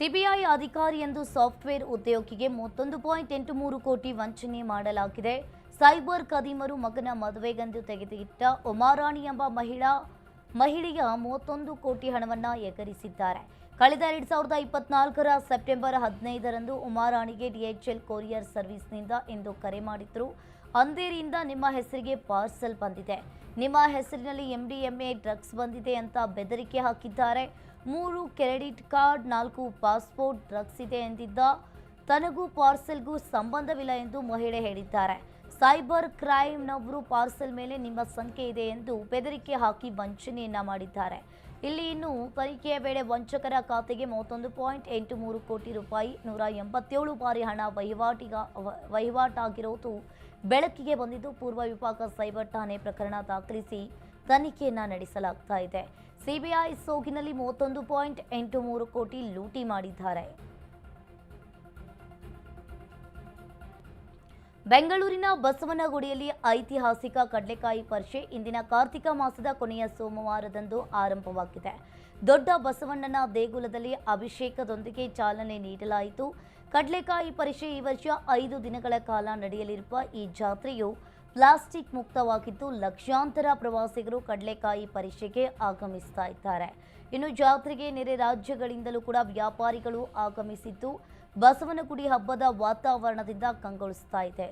CBI ಅಧಿಕಾರಿಯೊಂದು software ಉದ್ಯೋಗಿಗೆ ಮೂವತ್ತೊಂದು point ಎಂಟು ಮೂರು ಕೋಟಿ ವಂಚನೆ ಮಾಡಲಾಗಿದೆ. ಸೈಬರ್ ಕದೀಮರು ಮಗನ ಮದುವೆಗೆಂದು ತೆಗೆದಿಟ್ಟ ಉಮಾರಾಣಿ ಎಂಬ ಮಹಿಳಾ, ಮಹಿಳೆಯ ಮೂವತ್ತೊಂದು ಕೋಟಿ ಹಣವನ್ನು ಎಗರಿಸಿದ್ದಾರೆ. ಕಳೆದ ಎರಡು ಸಾವಿರದ ಇಪ್ಪತ್ನಾಲ್ಕರ ಸೆಪ್ಟೆಂಬರ್ ಹದಿನೈದರಂದು ಉಮಾರಾಣಿಗೆ ಡಿಎಚ್ಎಲ್ ಕೊರಿಯರ್ ಸರ್ವಿಸ್ನಿಂದ ಎಂದು ಕರೆ ಮಾಡಿದ್ರು. ಅಂದೇರಿಯಿಂದ ನಿಮ್ಮ ಹೆಸರಿಗೆ ಪಾರ್ಸಲ್ ಬಂದಿದೆ. ನಿಮ್ಮ ಹೆಸರಿನಲ್ಲಿ ಎಂಡಿಎಂಎ ಡ್ರಗ್ಸ್ ಬಂದಿದೆ ಅಂತ ಬೆದರಿಕೆ ಹಾಕಿದ್ದಾರೆ. ಮೂರು ಕ್ರೆಡಿಟ್ ಕಾರ್ಡ್, ನಾಲ್ಕು ಪಾಸ್ಪೋರ್ಟ್ ಡ್ರಗ್ಸ್ ಇದೆ ಎಂದಿದ್ದ ತನಗೂ ಪಾರ್ಸೆಲ್ಗೂ ಸಂಬಂಧವಿಲ್ಲ ಎಂದು ಮಹಿಳೆ ಹೇಳಿದ್ದಾರೆ. ಸೈಬರ್ ಕ್ರೈಮ್ನವರು ಪಾರ್ಸೆಲ್ ಮೇಲೆ ನಿಮ್ಮ ಸಂಖ್ಯೆ ಇದೆ ಎಂದು ಬೆದರಿಕೆ ಹಾಕಿ ವಂಚನೆಯನ್ನ ಮಾಡಿದ್ದಾರೆ. ಇಲ್ಲಿ ಇನ್ನು ತನಿಖೆಯ ವೇಳೆ ವಂಚಕರ ಖಾತೆಗೆ ಮೂವತ್ತೊಂದು ಪಾಯಿಂಟ್ ಎಂಟು ಮೂರು ಕೋಟಿ ರೂಪಾಯಿ, ನೂರ ಎಂಬತ್ತೇಳು ಬಾರಿ ಹಣ ವಹಿವಾಟಿಗ ವ- ವಹಿವಾಟಾಗಿರುವುದು ಬೆಳಕಿಗೆ ಬಂದಿದ್ದು ಪೂರ್ವ ವಿಭಾಗ ಸೈಬರ್ ಠಾಣೆ ಪ್ರಕರಣ ದಾಖಲಿಸಿ ತನಿಖೆಯನ್ನ ನಡೆಸಲಾಗ್ತಾ ಇದೆ. ಸಿಬಿಐ ಸೋಗಿನಲ್ಲಿ ಮೂವತ್ತೊಂದು ಪಾಯಿಂಟ್ ಎಂಟು ಮೂರು ಕೋಟಿ ಲೂಟಿ ಮಾಡಿದ್ದಾರೆ. ಬೆಂಗಳೂರಿನ ಬಸವನಗುಡಿಯಲ್ಲಿ ಐತಿಹಾಸಿಕ ಕಡಲೆಕಾಯಿ ಪರಿಷೆ ಇಂದಿನ ಕಾರ್ತಿಕ ಮಾಸದ ಕೊನೆಯ ಸೋಮವಾರದಂದು ಆರಂಭವಾಗಿದೆ. ದೊಡ್ಡ ಬಸವಣ್ಣನ ದೇಗುಲದಲ್ಲಿ ಅಭಿಷೇಕದೊಂದಿಗೆ ಚಾಲನೆ ನೀಡಲಾಯಿತು. ಕಡಲೆಕಾಯಿ ಪರಿಷೆ ಈ ವರ್ಷ ಐದು ದಿನಗಳ ಕಾಲ ನಡೆಯಲಿರುವ ಈ ಜಾತ್ರೆಯು ಪ್ಲಾಸ್ಟಿಕ್ ಮುಕ್ತವಾಗಿದ್ದು ಲಕ್ಷಾಂತರ ಪ್ರವಾಸಿಗರು ಕಡಲೆಕಾಯಿ ಪರಿಷೆಗೆ ಆಗಮಿಸ್ತಾ ಇದ್ದಾರೆ. ಇನ್ನು ಜಾತ್ರೆಗೆ ನೆರೆ ರಾಜ್ಯಗಳಿಂದಲೂ ಕೂಡ ವ್ಯಾಪಾರಿಗಳು ಆಗಮಿಸಿದ್ದು ಬಸವನಗುಡಿ ಹಬ್ಬದ ವಾತಾವರಣದಿಂದ ಕಂಗೊಳಿಸ್ತಾ ಇದೆ.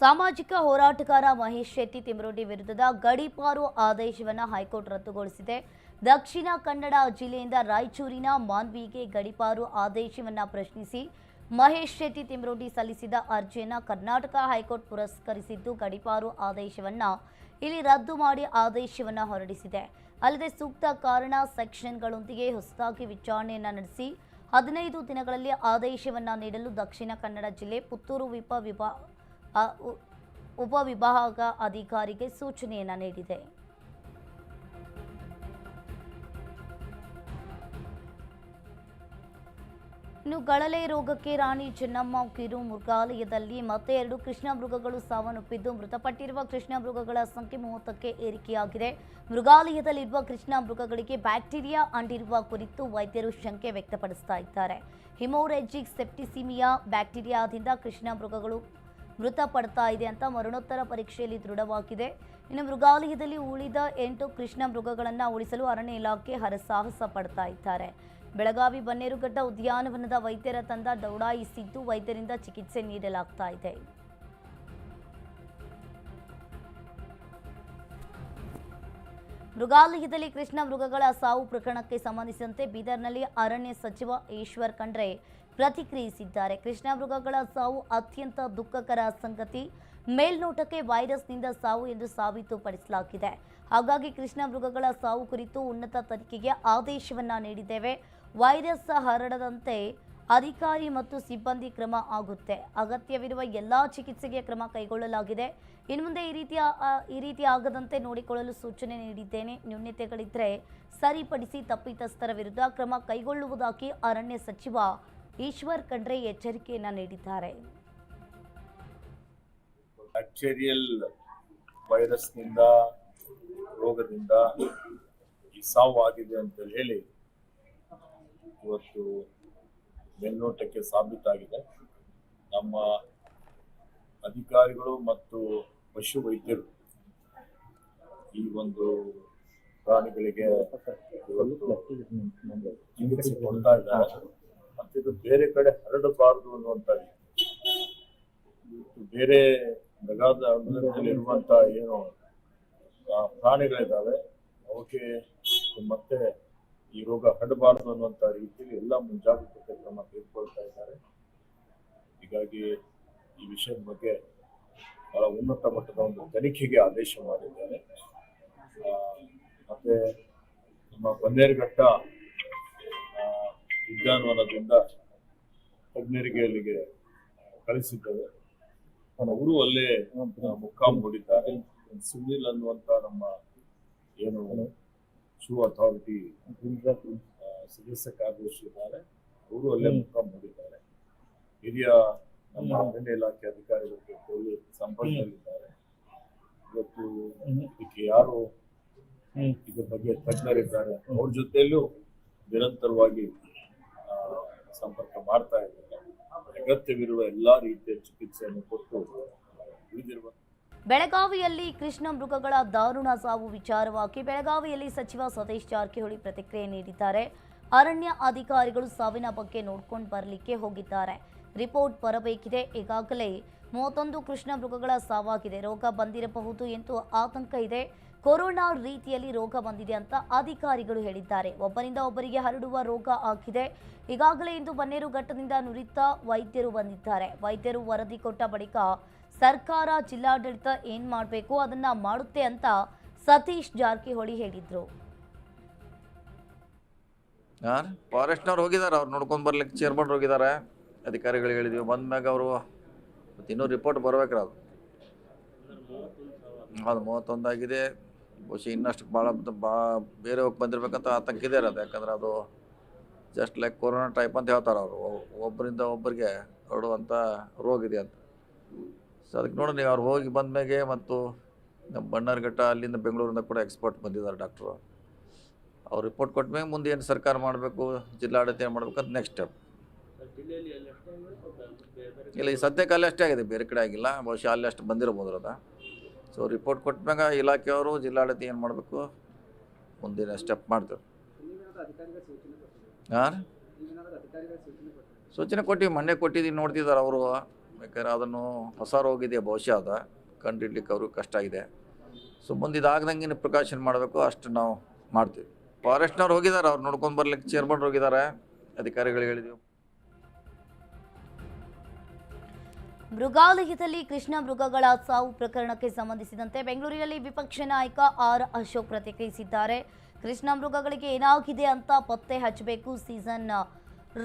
ಸಾಮಾಜಿಕ ಹೋರಾಟಗಾರ ಮಹೇಶ್ ಶೆಟ್ಟಿ ತಿಮರೋಡಿ ವಿರುದ್ಧದ ಗಡಿಪಾರು ಆದೇಶವನ್ನು ಹೈಕೋರ್ಟ್ ರದ್ದುಗೊಳಿಸಿದೆ. ದಕ್ಷಿಣ ಕನ್ನಡ ಜಿಲ್ಲೆಯಿಂದ ರಾಯಚೂರಿನ ಮಾನ್ವಿಗೆ ಗಡಿಪಾರು ಆದೇಶವನ್ನು ಪ್ರಶ್ನಿಸಿ ಮಹೇಶ್ ಶೆಟ್ಟಿ ತಿಮರೋಡಿ ಸಲ್ಲಿಸಿದ ಅರ್ಜಿಯನ್ನು ಕರ್ನಾಟಕ ಹೈಕೋರ್ಟ್ ಪುರಸ್ಕರಿಸಿದ್ದು ಗಡಿಪಾರು ಆದೇಶವನ್ನು ಇಲ್ಲಿ ರದ್ದು ಮಾಡಿ ಆದೇಶವನ್ನು ಹೊರಡಿಸಿದೆ. ಅಲ್ಲದೆ ಸೂಕ್ತ ಕಾರಣ ಸೆಕ್ಷನ್ಗಳೊಂದಿಗೆ ಹೊಸದಾಗಿ ವಿಚಾರಣೆಯನ್ನು ನಡೆಸಿ ಹದಿನೈದು ದಿನಗಳಲ್ಲಿ ಆದೇಶವನ್ನು ನೀಡಲು ದಕ್ಷಿಣ ಕನ್ನಡ ಜಿಲ್ಲೆ ಪುತ್ತೂರು ವಿಪ ವಿಭಾ ಉಪವಿಭಾಗ ಅಧಿಕಾರಿಗೆ ಸೂಚನೆಯನ್ನು ನೀಡಿದೆ. ಇನ್ನು ಗಳಲೆ ರೋಗಕ್ಕೆ ರಾಣಿ ಚೆನ್ನಮ್ಮ ಕಿರು ಮೃಗಾಲಯದಲ್ಲಿ ಮತ್ತೆ ಎರಡು ಕೃಷ್ಣ ಮೃಗಗಳು ಸಾವನ್ನಪ್ಪಿದ್ದು ಮೃತಪಟ್ಟಿರುವ ಕೃಷ್ಣ ಮೃಗಗಳ ಸಂಖ್ಯೆ ಮೂವತ್ತಕ್ಕೆ ಏರಿಕೆಯಾಗಿದೆ. ಮೃಗಾಲಯದಲ್ಲಿರುವ ಕೃಷ್ಣ ಮೃಗಗಳಿಗೆ ಬ್ಯಾಕ್ಟೀರಿಯಾ ಅಂಡಿರುವ ಕುರಿತು ವೈದ್ಯರು ಶಂಕೆ ವ್ಯಕ್ತಪಡಿಸ್ತಾ ಇದ್ದಾರೆ. ಹಿಮೋರೆಜಿಕ್ ಸೆಪ್ಟಿಸಿಮಿಯಾ ಬ್ಯಾಕ್ಟೀರಿಯಾದಿಂದ ಕೃಷ್ಣ ಮೃಗಗಳು ಮೃತಪಡ್ತಾ ಇದೆ ಅಂತ ಮರಣೋತ್ತರ ಪರೀಕ್ಷೆಯಲ್ಲಿ ದೃಢವಾಗಿದೆ. ಇನ್ನು ಮೃಗಾಲಯದಲ್ಲಿ ಉಳಿದ ಎಂಟು ಕೃಷ್ಣ ಮೃಗಗಳನ್ನು ಉಳಿಸಲು ಅರಣ್ಯ ಇಲಾಖೆ ಹರಸಾಹಸ ಪಡ್ತಾ ಇದ್ದಾರೆ. ಬೆಳಗಾವಿ ಬನ್ನೇರುಘಟ್ಟ ಉದ್ಯಾನವನದ ವೈದ್ಯರ ತಂಡ ದೌಡಾಯಿಸಿದ್ದು ವೈದ್ಯರಿಂದ ಚಿಕಿತ್ಸೆ ನೀಡಲಾಗ್ತಾ ಇದೆ. ಮೃಗಾಲಯದಲ್ಲಿ ಕೃಷ್ಣ ಮೃಗಗಳ ಸಾವು ಪ್ರಕರಣಕ್ಕೆ ಸಂಬಂಧಿಸಿದಂತೆ ಬೀದರ್ನಲ್ಲಿ ಅರಣ್ಯ ಸಚಿವ ಈಶ್ವರ್ ಖಂಡ್ರೆ ಪ್ರತಿಕ್ರಿಯಿಸಿದ್ದಾರೆ. ಕೃಷ್ಣ ಮೃಗಗಳ ಸಾವು ಅತ್ಯಂತ ದುಃಖಕರ ಸಂಗತಿ. ಮೇಲ್ನೋಟಕ್ಕೆ ವೈರಸ್ನಿಂದ ಸಾವು ಎಂದು ಸಾಬೀತುಪಡಿಸಲಾಗಿದೆ. ಹಾಗಾಗಿ ಕೃಷ್ಣ ಮೃಗಗಳ ಸಾವು ಕುರಿತು ಉನ್ನತ ತನಿಖೆಗೆ ಆದೇಶವನ್ನ ನೀಡಿದ್ದೇವೆ. ವೈರಸ್ ಹರಡದಂತೆ ಅಧಿಕಾರಿ ಮತ್ತು ಸಿಬ್ಬಂದಿ ಕ್ರಮ ಆಗುತ್ತೆ. ಅಗತ್ಯವಿರುವ ಎಲ್ಲಾ ಚಿಕಿತ್ಸೆಗೆ ಕ್ರಮ ಕೈಗೊಳ್ಳಲಾಗಿದೆ. ಇನ್ನು ಮುಂದೆ ಈ ರೀತಿಯ, ಈ ರೀತಿ ಆಗದಂತೆ ನೋಡಿಕೊಳ್ಳಲು ಸೂಚನೆ ನೀಡಿದ್ದೇನೆ. ನ್ಯೂನ್ಯತೆಗಳಿದ್ರೆ ಸರಿಪಡಿಸಿ ತಪ್ಪಿತಸ್ಥರ ವಿರುದ್ಧ ಕ್ರಮ ಕೈಗೊಳ್ಳುವುದಾಗಿ ಅರಣ್ಯ ಸಚಿವ ಈಶ್ವರ್ ಖಂಡ್ರೆ ಎಚ್ಚರಿಕೆಯನ್ನು ನೀಡಿದ್ದಾರೆ. ಬ್ಯಾಕ್ಟೀರಿಯಲ್ ವೈರಸ್ನಿಂದ ರೋಗದಿಂದ ಈ ಸಾವು ಆಗಿದೆ ಅಂತ ಹೇಳಿ ಇವತ್ತು ಮೇಲ್ನೋಟಕ್ಕೆ ಸಾಬೀತಾಗಿದೆ. ನಮ್ಮ ಅಧಿಕಾರಿಗಳು ಮತ್ತು ಪಶು ವೈದ್ಯರು ಈ ಒಂದು ಪ್ರಾಣಿಗಳಿಗೆ ಚಿಕಿತ್ಸೆ ಕೊಡ್ತಾ ಇದ್ದಾರೆ. ಮತ್ತೆ ಇದು ಬೇರೆ ಕಡೆ ಹರಡಬಾರದು ಅನ್ನುವಂತ ಬೇರೆ ನಗಾದ ಇರುವಂತ ಏನು ಪ್ರಾಣಿಗಳಿದ್ದಾವೆ, ಅವಕ್ಕೆ ಮತ್ತೆ ಈ ರೋಗ ಹರಡಬಾರದು ಅನ್ನುವಂತ ರೀತಿಯಲ್ಲಿ ಎಲ್ಲ ಮುಂಜಾಗ್ರತೆ ಕ್ರಮ ತೆಗೆದುಕೊಳ್ತಾ ಇದ್ದಾರೆ. ಹೀಗಾಗಿ ಈ ವಿಷಯದ ಬಗ್ಗೆ ಬಹಳ ಉನ್ನತ ಮಟ್ಟದ ಒಂದು ತನಿಖೆಗೆ ಆದೇಶ ಮಾಡಿದ್ದಾರೆ. ಮತ್ತೆ ನಮ್ಮ ಬನ್ನೇರುಘಟ್ಟ ಉದ್ಯಾನವನದಿಂದ ತಜ್ಞರಿಗೆ ಅಲ್ಲಿಗೆ ಕಳಿಸಿದ್ದೇವೆ. ಅವರು ಅಲ್ಲೇ ಮುಕ್ಕಾಮ್ ಮುಕ್ಕಾಂ ಹೂಡಿದ್ದಾರೆ ಸುನಿಲ್ ಅನ್ನುವಂತ ನಮ್ಮ ಏನು ಶೂ ಅಥಾರಿಟಿ ಸದಸ್ಯ ಕಾರ್ಯದರ್ಶಿ ಇದ್ದಾರೆ. ಅವರು ಅಲ್ಲೇ ಮುಕ್ಕಾಮ್ ಮಾಡಿದ್ದಾರೆ ಹಿರಿಯ ನಮ್ಮ ಅರಣ್ಯ ಇಲಾಖೆ ಅಧಿಕಾರಿಗಳಿಗೆ ಸಂಪರ್ಕದಲ್ಲಿದ್ದಾರೆ ಇವತ್ತು ಇದಕ್ಕೆ ಯಾರು ಇದ್ರ ಬಗ್ಗೆ ತಜ್ಞರಿದ್ದಾರೆ. ಅವ್ರ ಜೊತೆಯಲ್ಲೂ ನಿರಂತರವಾಗಿ ಸಂಪರ್ಕ ಮಾಡ್ತಾ ಇದ್ದಾರೆ. ಅಗತ್ಯವಿರುವ ಎಲ್ಲಾ ರೀತಿಯ ಚಿಕಿತ್ಸೆಯನ್ನು ಕೊಟ್ಟು ಉಳಿದಿರುವ ಬೆಳಗಾವಿಯಲ್ಲಿ ಕೃಷ್ಣ ಮೃಗಗಳ ದಾರುಣ ಸಾವು ವಿಚಾರವಾಗಿ ಬೆಳಗಾವಿಯಲ್ಲಿ ಸಚಿವ ಸತೀಶ್ ಜಾರಕಿಹೊಳಿ ಪ್ರತಿಕ್ರಿಯೆ ನೀಡಿದ್ದಾರೆ. ಅರಣ್ಯ ಅಧಿಕಾರಿಗಳು ಸಾವಿನ ಬಗ್ಗೆ ನೋಡ್ಕೊಂಡು ಬರಲಿಕ್ಕೆ ಹೋಗಿದ್ದಾರೆ. ರಿಪೋರ್ಟ್ ಬರಬೇಕಿದೆ. ಈಗಾಗಲೇ ಮೂವತ್ತೊಂದು ಕೃಷ್ಣ ಮೃಗಗಳ ಸಾವಾಗಿದೆ. ರೋಗ ಬಂದಿರಬಹುದು ಎಂದು ಆತಂಕ ಇದೆ. ಕೊರೋನಾ ರೀತಿಯಲ್ಲಿ ರೋಗ ಬಂದಿದೆ ಅಂತ ಅಧಿಕಾರಿಗಳು ಹೇಳಿದ್ದಾರೆ. ಒಬ್ಬರಿಂದ ಒಬ್ಬರಿಗೆ ಹರಡುವ ರೋಗ ಆಗಿದೆ. ಈಗಾಗಲೇ ಇಂದು ಬನ್ನೇರುಘಟ್ಟದಿಂದ ನುರಿತ ವೈದ್ಯರು ಬಂದಿದ್ದಾರೆ. ವೈದ್ಯರು ವರದಿ ಕೊಟ್ಟ ಬಳಿಕ ಸರ್ಕಾರ, ಜಿಲ್ಲಾಡಳಿತ ಏನ್ ಮಾಡಬೇಕು, ಅದನ್ನ ಮಾಡುತ್ತೆ ಅಂತ ಸತೀಶ್ ಜಾರಕಿಹೊಳಿ ಹೇಳಿದ್ರು. ಫಾರೆಸ್ಟ್ನವ್ರು ಹೋಗಿದ್ದಾರೆ ಅವ್ರು ನೋಡ್ಕೊಂಡು ಬರ್ಲಿಕ್ಕೆ ಚೇರ್ಮನ್ ಹೋಗಿದ್ದಾರೆ ಅಧಿಕಾರಿಗಳು ಹೇಳಿದ್ವಿ, ಬಂದ್ಮ್ಯಾಗ ಅವರು ಇನ್ನೂ ರಿಪೋರ್ಟ್ ಬರ್ಬೇಕ್ರಿ ಅದು. ಅದು ಮೂವತ್ತೊಂದಾಗಿದೆ ಬಹುಶಃ ಇನ್ನಷ್ಟು ಭಾಳ ಬಾ ಬೇರೆ ಹೋಗಿ ಬಂದಿರ್ಬೇಕಂತ ಆತಂಕ ಇದೆ ಅದು ಯಾಕಂದ್ರೆ ಅದು ಜಸ್ಟ್ ಲೈಕ್ ಕೊರೋನಾ ಟೈಪ್ ಅಂತ ಹೇಳ್ತಾರೆ ಅವರು. ಒಬ್ಬರಿಂದ ಒಬ್ಬರಿಗೆ ಹರಡುವಂಥ ರೋಗ ಇದೆ ಅಂತ. ಸೊ ಅದಕ್ಕೆ ನೋಡಿ, ನೀವು ಅವ್ರು ಹೋಗಿ ಬಂದ್ಮ್ಯಾಗೆ ಮತ್ತು ನಮ್ಮ ಬಣ್ಣಾರ್ಘಟ್ಟ ಅಲ್ಲಿಂದ ಬೆಂಗಳೂರಿಂದ ಕೂಡ ಎಕ್ಸ್ಪರ್ಟ್ ಬಂದಿದ್ದಾರೆ ಡಾಕ್ಟ್ರು ಅವ್ರು. ರಿಪೋರ್ಟ್ ಕೊಟ್ಟ ಮೇಲೆ ಮುಂದೆ ಏನು ಸರ್ಕಾರ ಮಾಡಬೇಕು, ಜಿಲ್ಲಾಡಳಿತ ಏನು ಮಾಡಬೇಕು ಅಂತ ನೆಕ್ಸ್ಟ್ ಸ್ಟೆಪ್ ಇಲ್ಲ, ಈ ಸದ್ಯಕ್ಕೆ ಅಲ್ಲಿ ಅಷ್ಟೇ ಆಗಿದೆ, ಬೇರೆ ಕಡೆ ಆಗಿಲ್ಲ. ಬಹುಶಃ ಅಲ್ಲಿ ಅಷ್ಟು ಬಂದಿರಬಹುದು ಅದ ಸೊ ರಿಪೋರ್ಟ್ ಕೊಟ್ಟ ಮ್ಯಾಗ ಇಲಾಖೆಯವರು ಜಿಲ್ಲಾಡಳಿತ ಏನು ಮಾಡಬೇಕು? ಮುಂದಿನ ಸ್ಟೆಪ್ ಮಾಡ್ತೇವೆ. ಹಾಂ ಸೂಚನೆ ಕೊಟ್ಟಿವಿ, ಮೊನ್ನೆ ಕೊಟ್ಟಿದ್ದೀವಿ ನೋಡ್ತಿದ್ದಾರೆ ಅವರು. ಬೇಕಾದ್ರೆ ಅದನ್ನು ಹೊಸ ರೋಗ ಇದೆ ಬಹುಶಃ ಅದ ಕಂಡಿಡ್ಲಿಕ್ಕೆ ಅವ್ರಿಗೆ ಕಷ್ಟ ಆಗಿದೆ ಸೊ ಮುಂದೆ ಇದಾಗ್ದಂಗೆ ಪ್ರಿಕಾಷನ್ ಮಾಡಬೇಕು, ಅಷ್ಟು ನಾವು ಮಾಡ್ತೀವಿ. ಫಾರೆಸ್ಟ್ನವ್ರು ಹೋಗಿದ್ದಾರೆ ಅವ್ರು ನೋಡ್ಕೊಂಡು ಬರ್ಲಿಕ್ಕೆ ಚೇರ್ಮನ್ ಹೋಗಿದ್ದಾರೆ ಅಧಿಕಾರಿಗಳು ಹೇಳಿದ್ವಿ. ಮೃಗಾಲಯದಲ್ಲಿ ಕೃಷ್ಣ ಮೃಗಗಳ ಸಾವು ಪ್ರಕರಣಕ್ಕೆ ಸಂಬಂಧಿಸಿದಂತೆ ಬೆಂಗಳೂರಿನಲ್ಲಿ ವಿಪಕ್ಷ ನಾಯಕ ಆರ್ ಅಶೋಕ್ ಪ್ರತಿಕ್ರಿಯಿಸಿದ್ದಾರೆ. ಕೃಷ್ಣ ಮೃಗಗಳಿಗೆ ಏನಾಗಿದೆ ಅಂತ ಪತ್ತೆ ಹಚ್ಚಬೇಕು. ಸೀಸನ್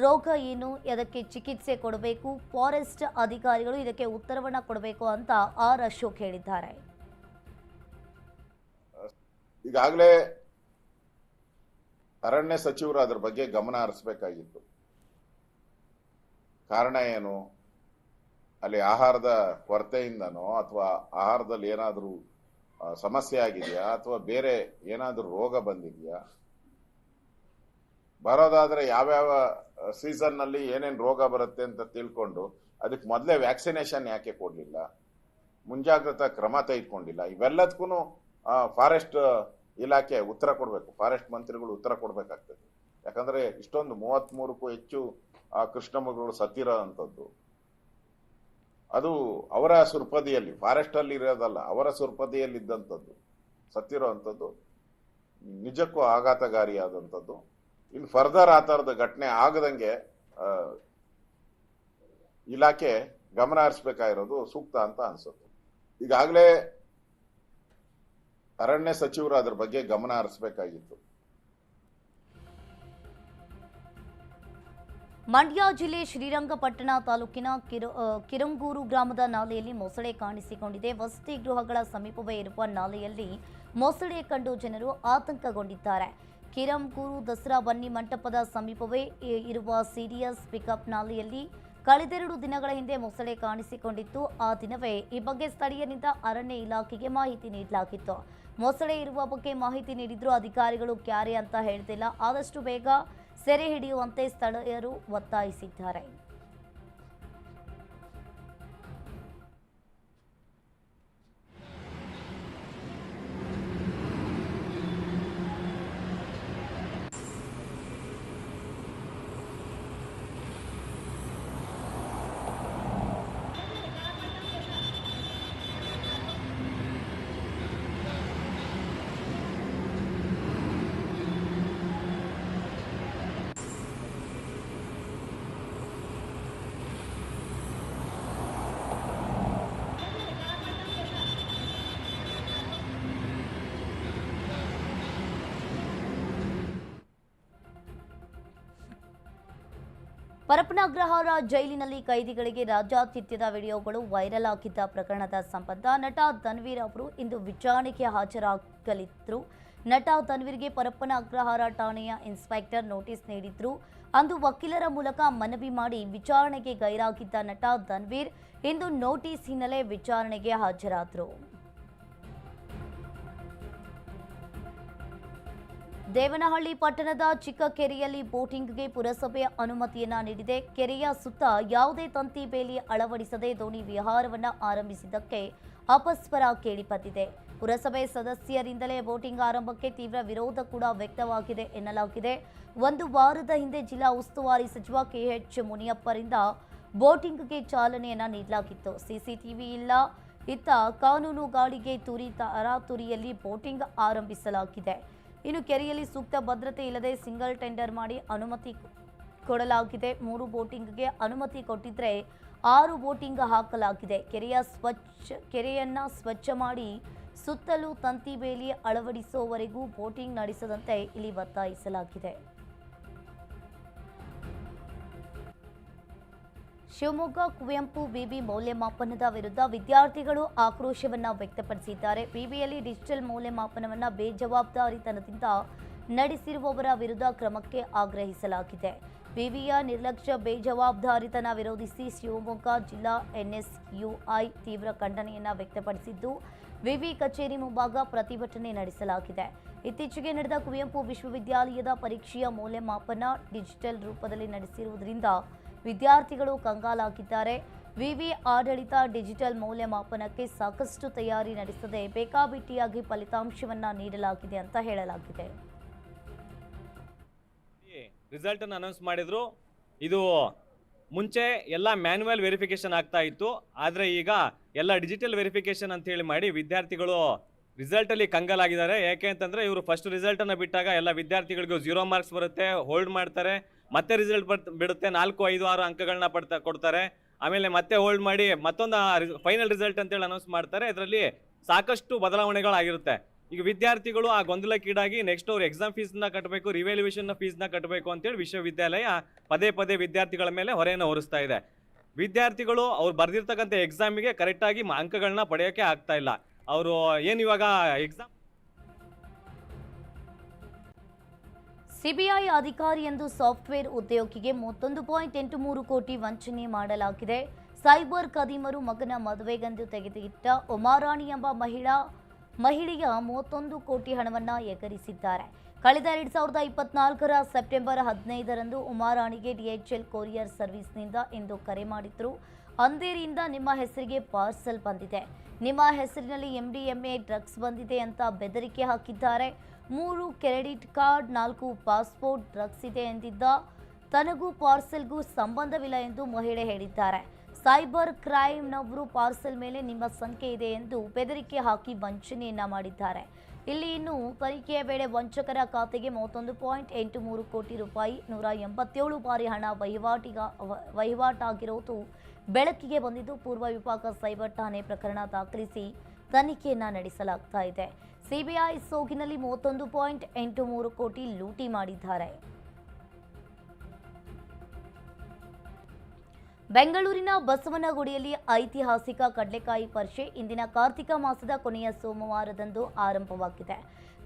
ರೋಗ ಏನು ಅದಕ್ಕೆ ಚಿಕಿತ್ಸೆ ಕೊಡಬೇಕು, ಫಾರೆಸ್ಟ್ ಅಧಿಕಾರಿಗಳು ಇದಕ್ಕೆ ಉತ್ತರವನ್ನ ಕೊಡಬೇಕು ಅಂತ ಆರ್ ಅಶೋಕ್ ಹೇಳಿದ್ದಾರೆ. ಈಗಾಗಲೇ ಅರಣ್ಯ ಸಚಿವರು ಅದರ ಬಗ್ಗೆ ಗಮನ ಹರಿಸಬೇಕಾಗಿತ್ತು. ಕಾರಣ ಏನು? ಅಲ್ಲಿ ಆಹಾರದ ಕೊರತೆಯಿಂದನೋ ಅಥವಾ ಆಹಾರದಲ್ಲಿ ಏನಾದರೂ ಸಮಸ್ಯೆ ಆಗಿದೆಯಾ ಅಥವಾ ಬೇರೆ ಏನಾದರೂ ರೋಗ ಬಂದಿದೆಯಾ? ಬರೋದಾದರೆ ಯಾವ್ಯಾವ ಸೀಸನ್ನಲ್ಲಿ ಏನೇನು ರೋಗ ಬರುತ್ತೆ ಅಂತ ತಿಳ್ಕೊಂಡು ಅದಕ್ಕೆ ಮೊದಲೇ ವ್ಯಾಕ್ಸಿನೇಷನ್ ಯಾಕೆ ಕೊಡಲಿಲ್ಲ? ಮುಂಜಾಗ್ರತಾ ಕ್ರಮ ತೆಗೆದುಕೊಂಡಿಲ್ಲ. ಇವೆಲ್ಲದಕ್ಕೂ ಫಾರೆಸ್ಟ್ ಇಲಾಖೆ ಉತ್ತರ ಕೊಡಬೇಕು. ಫಾರೆಸ್ಟ್ ಮಂತ್ರಿಗಳು ಉತ್ತರ ಕೊಡಬೇಕಾಗ್ತದೆ. ಯಾಕಂದರೆ ಇಷ್ಟೊಂದು ಮೂವತ್ಮೂರಕ್ಕೂ ಹೆಚ್ಚು, ಆ, ಕೃಷ್ಣ ಮೃಗಗಳು ಸತ್ತಿರೋ ಅಂಥದ್ದು ಅದು ಅವರ ಸುರ್ಪದಿಯಲ್ಲಿ ಫಾರೆಸ್ಟ್ ಅಲ್ಲಿ ಇರೋದಲ್ಲ, ಅವರ ಸುರ್ಪದಿಯಲ್ಲಿ ಇದ್ದಂಥದ್ದು ಸತ್ತಿರೋ ಅಂಥದ್ದು, ನಿಜಕ್ಕೂ ಆಘಾತಕಾರಿಯಾದಂಥದ್ದು. ಇನ್ನು ಫರ್ದರ್ ಆ ಥರದ ಘಟನೆ ಆಗದಂಗೆ ಇಲಾಖೆ ಗಮನ ಹರಿಸ್ಬೇಕಾಗಿರೋದು ಸೂಕ್ತ ಅಂತ ಅನ್ಸುತ್ತೆ. ಈಗಾಗಲೇ ಅರಣ್ಯ ಸಚಿವರು ಅದ್ರ ಬಗ್ಗೆ ಗಮನ ಹರಿಸಬೇಕಾಗಿತ್ತು. ಮಂಡ್ಯ ಜಿಲ್ಲೆ ಶ್ರೀರಂಗಪಟ್ಟಣ ತಾಲೂಕಿನ ಕಿರ ಕಿರಂಗೂರು ಗ್ರಾಮದ ನಾಲೆಯಲ್ಲಿ ಮೊಸಳೆ ಕಾಣಿಸಿಕೊಂಡಿದೆ. ವಸತಿ ಗೃಹಗಳ ಸಮೀಪವೇ ಇರುವ ನಾಲೆಯಲ್ಲಿ ಮೊಸಳೆ ಕಂಡು ಜನರು ಆತಂಕಗೊಂಡಿದ್ದಾರೆ. ಕಿರಂಗೂರು ದಸರಾ ಬನ್ನಿ ಮಂಟಪದ ಸಮೀಪವೇ ಇರುವ ಸಿಡಿಎಸ್ ಪಿಕಪ್ ನಾಲೆಯಲ್ಲಿ ಕಳೆದೆರಡು ದಿನಗಳ ಹಿಂದೆ ಮೊಸಳೆ ಕಾಣಿಸಿಕೊಂಡಿತ್ತು. ಆ ದಿನವೇ ಈ ಬಗ್ಗೆ ಸ್ಥಳೀಯರಿಂದ ಅರಣ್ಯ ಇಲಾಖೆಗೆ ಮಾಹಿತಿ ನೀಡಲಾಗಿತ್ತು. ಮೊಸಳೆ ಇರುವ ಬಗ್ಗೆ ಮಾಹಿತಿ ನೀಡಿದ್ರು ಅಧಿಕಾರಿಗಳು ಕ್ಯಾರೆ ಅಂತ ಹೇಳ್ತಿಲ್ಲ. ಆದಷ್ಟು ಬೇಗ ಸೆರೆ ಹಿಡಿಯುವಂತೆ ಸ್ಥಳೀಯರು ಒತ್ತಾಯಿಸಿದ್ದಾರೆ. ಪರಪನಗ್ರಹಾರ ಜೈಲಿನಲ್ಲಿ ಕೈದಿಗಳಿಗೆ ರಾಜ್ಯಾತಿಥ್ಯದ ವಿಡಿಯೋಗಳು ವೈರಲ್ ಆಗಿದ್ದ ಪ್ರಕರಣದ ಸಂಬಂಧ ನಟ ಧನ್ವೀರ್ ಅವರು ಇಂದು ವಿಚಾರಣೆಗೆ ಹಾಜರಾಗಲಿದ್ರು. ನಟ ತನ್ವೀರ್ಗೆ ಪರಪ್ಪನ ಅಗ್ರಹಾರ ಠಾಣೆಯ ಇನ್ಸ್ಪೆಕ್ಟರ್ ನೋಟಿಸ್ ನೀಡಿದ್ರು. ಅಂದು ವಕೀಲರ ಮೂಲಕ ಮನವಿ ಮಾಡಿ ವಿಚಾರಣೆಗೆ ಗೈರಾಗಿದ್ದ ನಟ ತನ್ವೀರ್ ಇಂದು ನೋಟಿಸ್ ಹಿನ್ನೆಲೆ ವಿಚಾರಣೆಗೆ ಹಾಜರಾದರು. ದೇವನಹಳ್ಳಿ ಪಟ್ಟಣದ ಚಿಕ್ಕ ಕೆರೆಯಲ್ಲಿ ಬೋಟಿಂಗ್ಗೆ ಪುರಸಭೆ ಅನುಮತಿಯನ್ನ ನೀಡಿದೆ. ಕೆರೆಯ ಸುತ್ತ ಯಾವುದೇ ತಂತಿ ಬೇಲಿ ಅಳವಡಿಸದೆ ದೋಣಿ ವಿಹಾರವನ್ನ ಆರಂಭಿಸಿದ್ದಕ್ಕೆ ಅಪಸ್ವರ ಕೇಳಿಬಂದಿದೆ ಪುರಸಭೆ ಸದಸ್ಯರಿಂದಲೇ ಬೋಟಿಂಗ್ ಆರಂಭಕ್ಕೆ ತೀವ್ರ ವಿರೋಧ ಕೂಡ ವ್ಯಕ್ತವಾಗಿದೆ ಎನ್ನಲಾಗಿದೆ. ಒಂದು ವಾರದ ಹಿಂದೆ ಜಿಲ್ಲಾ ಉಸ್ತುವಾರಿ ಸಚಿವ ಕೆಎಚ್ ಮುನಿಯಪ್ಪರಿಂದ ಬೋಟಿಂಗ್ಗೆ ಚಾಲನೆಯನ್ನ ನೀಡಲಾಗಿತ್ತು. ಸಿಸಿಟಿವಿ ಇಲ್ಲ. ಇತ್ತ ಕಾನೂನು ಗಾಳಿಗೆ ತುರಿ ತರಾತುರಿಯಲ್ಲಿ ಬೋಟಿಂಗ್ ಆರಂಭಿಸಲಾಗಿದೆ. ಇನ್ನು ಕೆರೆಯಲ್ಲಿ ಸೂಕ್ತ ಭದ್ರತೆ ಇಲ್ಲದೆ ಸಿಂಗಲ್ ಟೆಂಡರ್ ಮಾಡಿ ಅನುಮತಿ ಕೊಡಲಾಗಿದೆ. ಮೂರು ಬೋಟಿಂಗ್ಗೆ ಅನುಮತಿ ಕೊಟ್ಟಿದ್ರೆ ಆರು ಬೋಟಿಂಗ್ ಹಾಕಲಾಗಿದೆ. ಕೆರೆಯ ಸ್ವಚ್ಛ, ಕೆರೆಯನ್ನ ಸ್ವಚ್ಛ ಮಾಡಿ ಸುತ್ತಲೂ ತಂತಿ ಬೇಲಿ ಅಳವಡಿಸುವವರೆಗೂ ಬೋಟಿಂಗ್ ನಡೆಸದಂತೆ ಇಲ್ಲಿ ಒತ್ತಾಯಿಸಲಾಗಿದೆ. ಶಿವಮೊಗ್ಗ ಕುವೆಂಪು ವಿವಿ ಮೌಲ್ಯಮಾಪನದ ವಿರುದ್ಧ ವಿದ್ಯಾರ್ಥಿಗಳು ಆಕ್ರೋಶವನ್ನು ವ್ಯಕ್ತಪಡಿಸಿದ್ದಾರೆ. ವಿವಿಯಲ್ಲಿ ಡಿಜಿಟಲ್ ಮೌಲ್ಯಮಾಪನವನ್ನು ಬೇಜವಾಬ್ದಾರಿತನದಿಂದ ನಡೆಸಿರುವವರ ವಿರುದ್ಧ ಕ್ರಮಕ್ಕೆ ಆಗ್ರಹಿಸಲಾಗಿದೆ. ವಿವಿಯ ನಿರ್ಲಕ್ಷ್ಯ, ಬೇಜವಾಬ್ದಾರಿತನ ವಿರೋಧಿಸಿ ಶಿವಮೊಗ್ಗ ಜಿಲ್ಲಾ ಎನ್ಎಸ್ಯುಐ ತೀವ್ರ ಖಂಡನೆಯನ್ನು ವ್ಯಕ್ತಪಡಿಸಿದ್ದು ವಿವಿ ಕಚೇರಿ ಮುಂಭಾಗ ಪ್ರತಿಭಟನೆ ನಡೆಸಲಾಗಿದೆ. ಇತ್ತೀಚೆಗೆ ನಡೆದ ಕುವೆಂಪು ವಿಶ್ವವಿದ್ಯಾಲಯದ ಪರೀಕ್ಷೆಯ ಮೌಲ್ಯಮಾಪನ ಡಿಜಿಟಲ್ ರೂಪದಲ್ಲಿ ನಡೆಸಿರುವುದರಿಂದ ವಿದ್ಯಾರ್ಥಿಗಳು ಕಂಗಾಲಾಗಿದ್ದಾರೆ. ವಿವಿ ಆಡಳಿತ ಡಿಜಿಟಲ್ ಮೌಲ್ಯಮಾಪನಕ್ಕೆ ಸಾಕಷ್ಟು ತಯಾರಿ ನಡೆಸದೆ ಬೇಕಾಬಿಟ್ಟಿಯಾಗಿ ಫಲಿತಾಂಶವನ್ನು ನೀಡಲಾಗಿದೆ ಅಂತ ಹೇಳಲಾಗಿದೆ. ರಿಸಲ್ಟ್ ಅನ್ನು ಅನೌನ್ಸ್ ಮಾಡಿದ್ರು. ಇದು ಮುಂಚೆ ಎಲ್ಲ ಮ್ಯಾನ್ಯುವಲ್ ವೆರಿಫಿಕೇಶನ್ ಆಗ್ತಾ ಇತ್ತು. ಆದರೆ ಈಗ ಎಲ್ಲ ಡಿಜಿಟಲ್ ವೆರಿಫಿಕೇಶನ್ ಅಂತ ಹೇಳಿ ಮಾಡಿ ವಿದ್ಯಾರ್ಥಿಗಳು ರಿಸಲ್ಟಲ್ಲಿ ಕಂಗಾಲಾಗಿದ್ದಾರೆ. ಯಾಕೆ ಅಂತಂದರೆ ಇವರು ಫಸ್ಟ್ ರಿಸಲ್ಟನ್ನು ಬಿಟ್ಟಾಗ ಎಲ್ಲ ವಿದ್ಯಾರ್ಥಿಗಳಿಗೂ ಝೀರೋ ಮಾರ್ಕ್ಸ್ ಬರುತ್ತೆ ಹೋಲ್ಡ್ ಮಾಡ್ತಾರೆ. ಮತ್ತೆ ರಿಸಲ್ಟ್ ಬಿಡುತ್ತೆ. ನಾಲ್ಕು, ಐದು, ಆರು ಅಂಕಗಳನ್ನ ಪಡ್ತಾ, ಕೊಡ್ತಾರೆ. ಆಮೇಲೆ ಮತ್ತೆ ಹೋಲ್ಡ್ ಮಾಡಿ ಮತ್ತೊಂದು ಫೈನಲ್ ರಿಸಲ್ಟ್ ಅಂತೇಳಿ ಅನೌನ್ಸ್ ಮಾಡ್ತಾರೆ. ಇದರಲ್ಲಿ ಸಾಕಷ್ಟು ಬದಲಾವಣೆಗಳಾಗಿರುತ್ತೆ. ಈಗ ವಿದ್ಯಾರ್ಥಿಗಳು ಆ ಗೊಂದಲಕ್ಕೀಡಾಗಿ ನೆಕ್ಸ್ಟ್ ಅವ್ರು ಎಕ್ಸಾಮ್ ಫೀಸ್ನ ಕಟ್ಟಬೇಕು ರಿವ್ಯಾಲ್ಯೂಯೇಷನ್ ಫೀಸ್ನ ಕಟ್ಟಬೇಕು ಅಂತೇಳಿ ವಿಶ್ವವಿದ್ಯಾಲಯ ಪದೇ ಪದೇ ವಿದ್ಯಾರ್ಥಿಗಳ ಮೇಲೆ ಹೊರೆಯನ್ನು ಹೊರಿಸ್ತಾ ಇದೆ. ವಿದ್ಯಾರ್ಥಿಗಳು ಅವ್ರು ಬರೆದಿರ್ತಕ್ಕಂಥ ಎಕ್ಸಾಮಿಗೆ ಕರೆಕ್ಟಾಗಿ ಅಂಕಗಳನ್ನ ಪಡೆಯೋಕ್ಕೆ ಆಗ್ತಾ ಇಲ್ಲ. ಅವರು ಏನು ಇವಾಗ ಎಕ್ಸಾಮ್ ಸಿಬಿಐ ಅಧಿಕಾರಿಯೊಂದು ಸಾಫ್ಟ್ವೇರ್ ಉದ್ಯೋಗಿಗೆ ಮೂವತ್ತೊಂದು ಪಾಯಿಂಟ್ ಎಂಟು ಮೂರು ಕೋಟಿ ವಂಚನೆ ಮಾಡಲಾಗಿದೆ. ಸೈಬರ್ ಕದೀಮರು ಮಗನ ಮದುವೆಗೆಂದು ತೆಗೆದಿಟ್ಟ ಉಮಾರಾಣಿ ಎಂಬ ಮಹಿಳಾ, ಮಹಿಳೆಯ ಮೂವತ್ತೊಂದು ಕೋಟಿ ಹಣವನ್ನು ಎಗರಿಸಿದ್ದಾರೆ. ಕಳೆದ ಎರಡು ಸಾವಿರದ ಇಪ್ಪತ್ನಾಲ್ಕರ ಸೆಪ್ಟೆಂಬರ್ ಹದಿನೈದರಂದು ಉಮಾರಾಣಿಗೆ ಡಿಎಚ್ಎಲ್ ಕೊರಿಯರ್ ಸರ್ವಿಸ್ನಿಂದ ಎಂದು ಕರೆ ಮಾಡಿದ್ರು. ಅಂದೇರಿಯಿಂದ ನಿಮ್ಮ ಹೆಸರಿಗೆ ಪಾರ್ಸಲ್ ಬಂದಿದೆ. ನಿಮ್ಮ ಹೆಸರಿನಲ್ಲಿ ಎಂಡಿಎಂಎ ಡ್ರಗ್ಸ್ ಬಂದಿದೆ ಅಂತ ಬೆದರಿಕೆ ಹಾಕಿದ್ದಾರೆ. ಮೂರು ಕ್ರೆಡಿಟ್ ಕಾರ್ಡ್, ನಾಲ್ಕು ಪಾಸ್ಪೋರ್ಟ್, ಡ್ರಗ್ಸ್ ಇದೆ ಎಂದಿದ್ದ ತನಗೂ ಪಾರ್ಸೆಲ್ಗೂ ಸಂಬಂಧವಿಲ್ಲ ಎಂದು ಮಹಿಳೆ ಹೇಳಿದ್ದಾರೆ. ಸೈಬರ್ ಕ್ರೈಮ್ನವರು ಪಾರ್ಸೆಲ್ ಮೇಲೆ ನಿಮ್ಮ ಸಂಖ್ಯೆ ಇದೆ ಎಂದು ಬೆದರಿಕೆ ಹಾಕಿ ವಂಚನೆಯನ್ನ ಮಾಡಿದ್ದಾರೆ. ಇಲ್ಲಿ ಇನ್ನು ತನಿಖೆಯ ವೇಳೆ ವಂಚಕರ ಖಾತೆಗೆ ಮೂವತ್ತೊಂದು ಪಾಯಿಂಟ್ ಎಂಟು ಮೂರು ಕೋಟಿ ರೂಪಾಯಿ, ನೂರ ಎಂಬತ್ತೇಳು ಬಾರಿ ಹಣ ವಹಿವಾಟಿಗ, ವಹಿವಾಟಾಗಿರೋದು ಬೆಳಕಿಗೆ ಬಂದಿದ್ದು ಪೂರ್ವ ವಿಭಾಗ ಸೈಬರ್ ಠಾಣೆ ಪ್ರಕರಣ ದಾಖಲಿಸಿ ತನಿಖೆಯನ್ನ ನಡೆಸಲಾಗ್ತಾ ಇದೆ. ಸಿಬಿಐ ಸೋಗಿನಲ್ಲಿ ಮೂವತ್ತೊಂದು ಪಾಯಿಂಟ್ ಎಂಟು ಮೂರು ಕೋಟಿ ಲೂಟಿ ಮಾಡಿದ್ದಾರೆ. ಬೆಂಗಳೂರಿನ ಬಸವನಗುಡಿಯಲ್ಲಿ ಐತಿಹಾಸಿಕ ಕಡಲೆಕಾಯಿ ಪರಿಷೆ ಇಂದಿನ ಕಾರ್ತಿಕ ಮಾಸದ ಕೊನೆಯ ಸೋಮವಾರದಂದು ಆರಂಭವಾಗಿದೆ.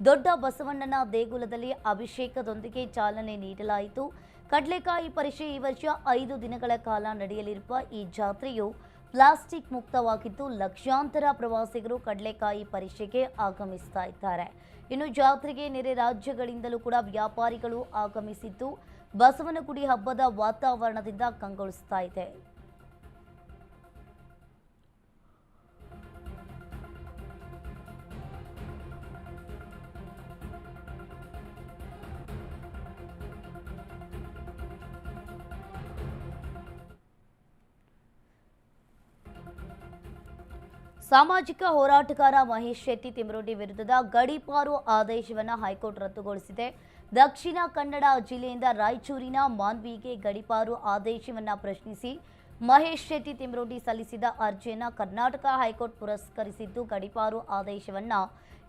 ದೊಡ್ಡ ಬಸವಣ್ಣನ ದೇಗುಲದಲ್ಲಿ ಅಭಿಷೇಕದೊಂದಿಗೆ ಚಾಲನೆ ನೀಡಲಾಯಿತು. ಕಡಲೆಕಾಯಿ ಪರಿಷೆ ಈ ವರ್ಷ ಐದು ದಿನಗಳ ಕಾಲ ನಡೆಯಲಿರುವ ಈ ಜಾತ್ರೆಯು ಪ್ಲಾಸ್ಟಿಕ್ ಮುಕ್ತವಾಗಿದ್ದು ಲಕ್ಷಾಂತರ ಪ್ರವಾಸಿಗರು ಕಡಲೆಕಾಯಿ ಪರಿಷೆಗೆ ಆಗಮಿಸ್ತಾ ಇದ್ದಾರೆ. ಇನ್ನು ಜಾತ್ರೆಗೆ ನೆರೆ ರಾಜ್ಯಗಳಿಂದಲೂ ಕೂಡ ವ್ಯಾಪಾರಿಗಳು ಆಗಮಿಸಿದ್ದು ಬಸವನಗುಡಿ ಹಬ್ಬದ ವಾತಾವರಣದಿಂದ ಕಂಗೊಳಿಸ್ತಾ ಇದೆ. ಸಾಮಾಜಿಕ ಹೋರಾಟಗಾರ ಮಹೇಶ್ ಶೆಟ್ಟಿ ತಿಮರೋಡಿ ವಿರುದ್ಧದ ಗಡೀಪಾರು ಆದೇಶವನ್ನು ಹೈಕೋರ್ಟ್ ರದ್ದುಗೊಳಿಸಿದೆ. ದಕ್ಷಿಣ ಕನ್ನಡ ಜಿಲ್ಲೆಯಿಂದ ರಾಯಚೂರಿನ ಮಾನ್ವಿಗೆ ಗಡಿಪಾರು ಆದೇಶವನ್ನು ಪ್ರಶ್ನಿಸಿ ಮಹೇಶ್ ಶೆಟ್ಟಿ ತಿಮರೋಡಿ ಸಲ್ಲಿಸಿದ ಅರ್ಜಿಯನ್ನು ಕರ್ನಾಟಕ ಹೈಕೋರ್ಟ್ ಪುರಸ್ಕರಿಸಿದ್ದು ಗಡಿಪಾರು ಆದೇಶವನ್ನು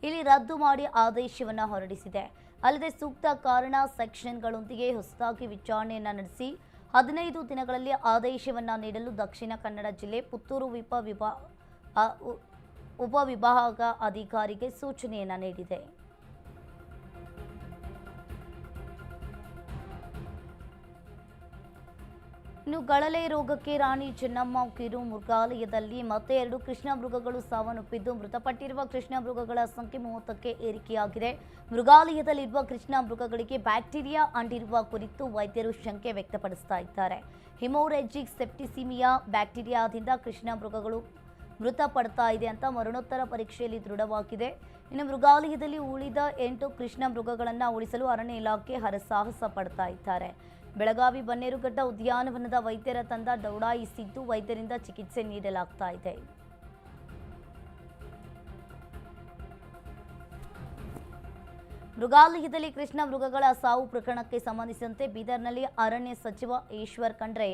ಇಲ್ಲಿ ರದ್ದು ಮಾಡಿ ಆದೇಶವನ್ನು ಹೊರಡಿಸಿದೆ. ಅಲ್ಲದೆ ಸೂಕ್ತ ಕಾರಣ ಸೆಕ್ಷನ್ಗಳೊಂದಿಗೆ ಹೊಸದಾಗಿ ವಿಚಾರಣೆಯನ್ನು ನಡೆಸಿ ಹದಿನೈದು ದಿನಗಳಲ್ಲಿ ಆದೇಶವನ್ನು ನೀಡಲು ದಕ್ಷಿಣ ಕನ್ನಡ ಜಿಲ್ಲೆ ಪುತ್ತೂರು ವಿಪ ವಿಭಾ ಆ, ಉ- ಉಪವಿಭಾಗ ಅಧಿಕಾರಿಗೆ ಸೂಚನೆಯನ್ನು ನೀಡಿದೆ. ಇನ್ನು ಗಳಲೆ ರೋಗಕ್ಕೆ ರಾಣಿ ಚೆನ್ನಮ್ಮ ಕಿರು ಮೃಗಾಲಯದಲ್ಲಿ ಮತ್ತೆ ಎರಡು ಕೃಷ್ಣ ಮೃಗಗಳು ಸಾವನ್ನಪ್ಪಿದ್ದು, ಮೃತಪಟ್ಟಿರುವ ಕೃಷ್ಣ ಮೃಗಗಳ ಸಂಖ್ಯೆ ಮೂವತ್ತಕ್ಕೆ ಏರಿಕೆಯಾಗಿದೆ. ಮೃಗಾಲಯದಲ್ಲಿರುವ ಕೃಷ್ಣ ಮೃಗಗಳಿಗೆ ಬ್ಯಾಕ್ಟೀರಿಯಾ ಅಂಟಿರುವ ಕುರಿತು ವೈದ್ಯರು ಶಂಕೆ ವ್ಯಕ್ತಪಡಿಸ್ತಾ ಇದ್ದಾರೆ. ಹಿಮೋರೆಜಿಕ್ ಸೆಪ್ಟಿಸಿಮಿಯಾ ಬ್ಯಾಕ್ಟೀರಿಯಾದಿಂದ ಕೃಷ್ಣ ಮೃಗಗಳು ಮೃತಪಡ್ತಾ ಇದೆ ಅಂತ ಮರಣೋತ್ತರ ಪರೀಕ್ಷೆಯಲ್ಲಿ ದೃಢವಾಗಿದೆ. ಇನ್ನು ಮೃಗಾಲಯದಲ್ಲಿ ಉಳಿದ ಎಂಟು ಕೃಷ್ಣ ಮೃಗಗಳನ್ನು ಉಳಿಸಲು ಅರಣ್ಯ ಇಲಾಖೆ ಹರಸಾಹಸ ಪಡ್ತಾ ಇದ್ದಾರೆ. ಬೆಳಗಾವಿ ಬನ್ನೇರುಘಟ್ಟ ಉದ್ಯಾನವನದ ವೈದ್ಯರ ತಂಡ ದೌಡಾಯಿಸಿದ್ದು ವೈದ್ಯರಿಂದ ಚಿಕಿತ್ಸೆ ನೀಡಲಾಗ್ತಾ ಇದೆ. ಮೃಗಾಲಯದಲ್ಲಿ ಕೃಷ್ಣ ಮೃಗಗಳ ಸಾವು ಪ್ರಕರಣಕ್ಕೆ ಸಂಬಂಧಿಸಿದಂತೆ ಬೀದರ್ನಲ್ಲಿ ಅರಣ್ಯ ಸಚಿವ ಈಶ್ವರ್ ಖಂಡ್ರೆ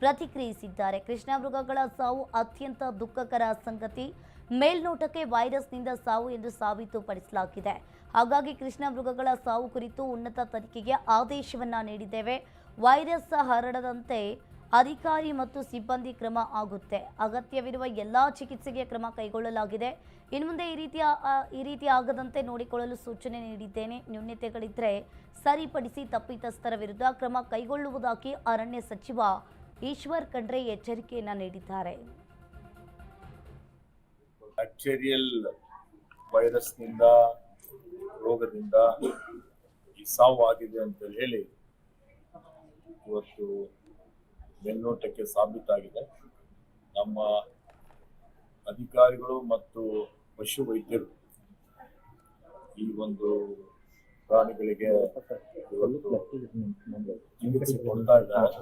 ಪ್ರತಿಕ್ರಿಯಿಸಿದ್ದಾರೆ. ಕೃಷ್ಣ ಮೃಗಗಳ ಸಾವು ಅತ್ಯಂತ ದುಃಖಕರ ಸಂಗತಿ. ಮೇಲ್ನೋಟಕ್ಕೆ ವೈರಸ್ನಿಂದ ಸಾವು ಎಂದು ಸಾಬೀತುಪಡಿಸಲಾಗಿದೆ. ಹಾಗಾಗಿ ಕೃಷ್ಣ ಮೃಗಗಳ ಸಾವು ಕುರಿತು ಉನ್ನತ ತನಿಖೆಗೆ ಆದೇಶವನ್ನು ನೀಡಿದ್ದೇವೆ. ವೈರಸ್ ಹರಡದಂತೆ ಅಧಿಕಾರಿ ಮತ್ತು ಸಿಬ್ಬಂದಿ ಕ್ರಮ ಆಗುತ್ತೆ. ಅಗತ್ಯವಿರುವ ಎಲ್ಲಾ ಚಿಕಿತ್ಸೆಗೆ ಕ್ರಮ ಕೈಗೊಳ್ಳಲಾಗಿದೆ. ಇನ್ನು ಮುಂದೆ ಈ ರೀತಿಯ ಈ ರೀತಿ ಆಗದಂತೆ ನೋಡಿಕೊಳ್ಳಲು ಸೂಚನೆ ನೀಡಿದ್ದೇನೆ. ನ್ಯೂನ್ಯತೆಗಳಿದ್ದರೆ ಸರಿಪಡಿಸಿ ತಪ್ಪಿತಸ್ಥರ ವಿರುದ್ಧ ಕ್ರಮ ಕೈಗೊಳ್ಳುವುದಾಗಿ ಅರಣ್ಯ ಸಚಿವ ಈಶ್ವರ್ ಖಂಡ್ರೆ ಎಚ್ಚರಿಕೆಯನ್ನ ನೀಡಿದ್ದಾರೆ. ಬ್ಯಾಕ್ಟೀರಿಯಲ್ ವೈರಸ್ನಿಂದ ರೋಗದಿಂದ ಈ ಸಾವು ಆಗಿದೆ ಅಂತ ಹೇಳಿ ಇವತ್ತು ಮೇಲ್ನೋಟಕ್ಕೆ ಸಾಬೀತಾಗಿದೆ. ನಮ್ಮ ಅಧಿಕಾರಿಗಳು ಮತ್ತು ಪಶು ವೈದ್ಯರು ಈ ಒಂದು ಪ್ರಾಣಿಗಳಿಗೆ ಚಿಕಿತ್ಸೆ ಕೊಡ್ತಾ ಇದ್ದಾರೆ.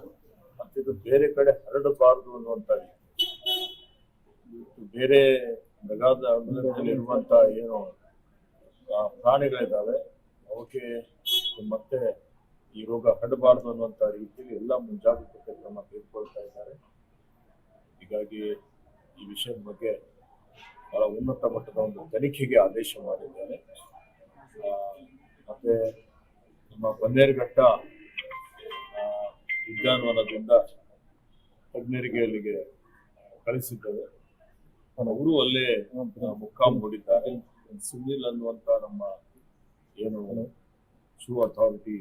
ಮತ್ತೆ ಇದು ಬೇರೆ ಕಡೆ ಹರಡಬಾರದು ಅನ್ನುವಂತ ಬೇರೆ ನಗಾದ ಇರುವಂತ ಏನು ಪ್ರಾಣಿಗಳಿದ್ದಾವೆ ಅವಕ್ಕೆ ಮತ್ತೆ ಈ ರೋಗ ಹರಡಬಾರದು ಅನ್ನುವಂತ ರೀತಿಯಲ್ಲಿ ಎಲ್ಲ ಮುಂಜಾಗ್ರತೆ ಕ್ರಮ ತೆಗೆದುಕೊಳ್ತಾ ಇದ್ದಾರೆ. ಹೀಗಾಗಿ ಈ ವಿಷಯದ ಬಗ್ಗೆ ಬಹಳ ಉನ್ನತ ಮಟ್ಟದ ಒಂದು ತನಿಖೆಗೆ ಆದೇಶ ಮಾಡಿದ್ದಾರೆ. ಮತ್ತೆ ನಮ್ಮ ಬನ್ನೇರುಘಟ್ಟ ಉದ್ಯಾನವನದಿಂದ ತಜ್ಞರಿಗೆ ಅಲ್ಲಿಗೆ ಕಳಿಸಿದ್ದೇವೆ ಅವರು ಅಲ್ಲೇ ಮುಕ್ಕಾಮ್ ಮುಕ್ಕಾಂ ಹೂಡಿದ್ದಾರೆ. ಸುನಿಲ್ ಅನ್ನುವಂತ ನಮ್ಮ ಏನು ಶೂ ಅಥಾರಿಟಿ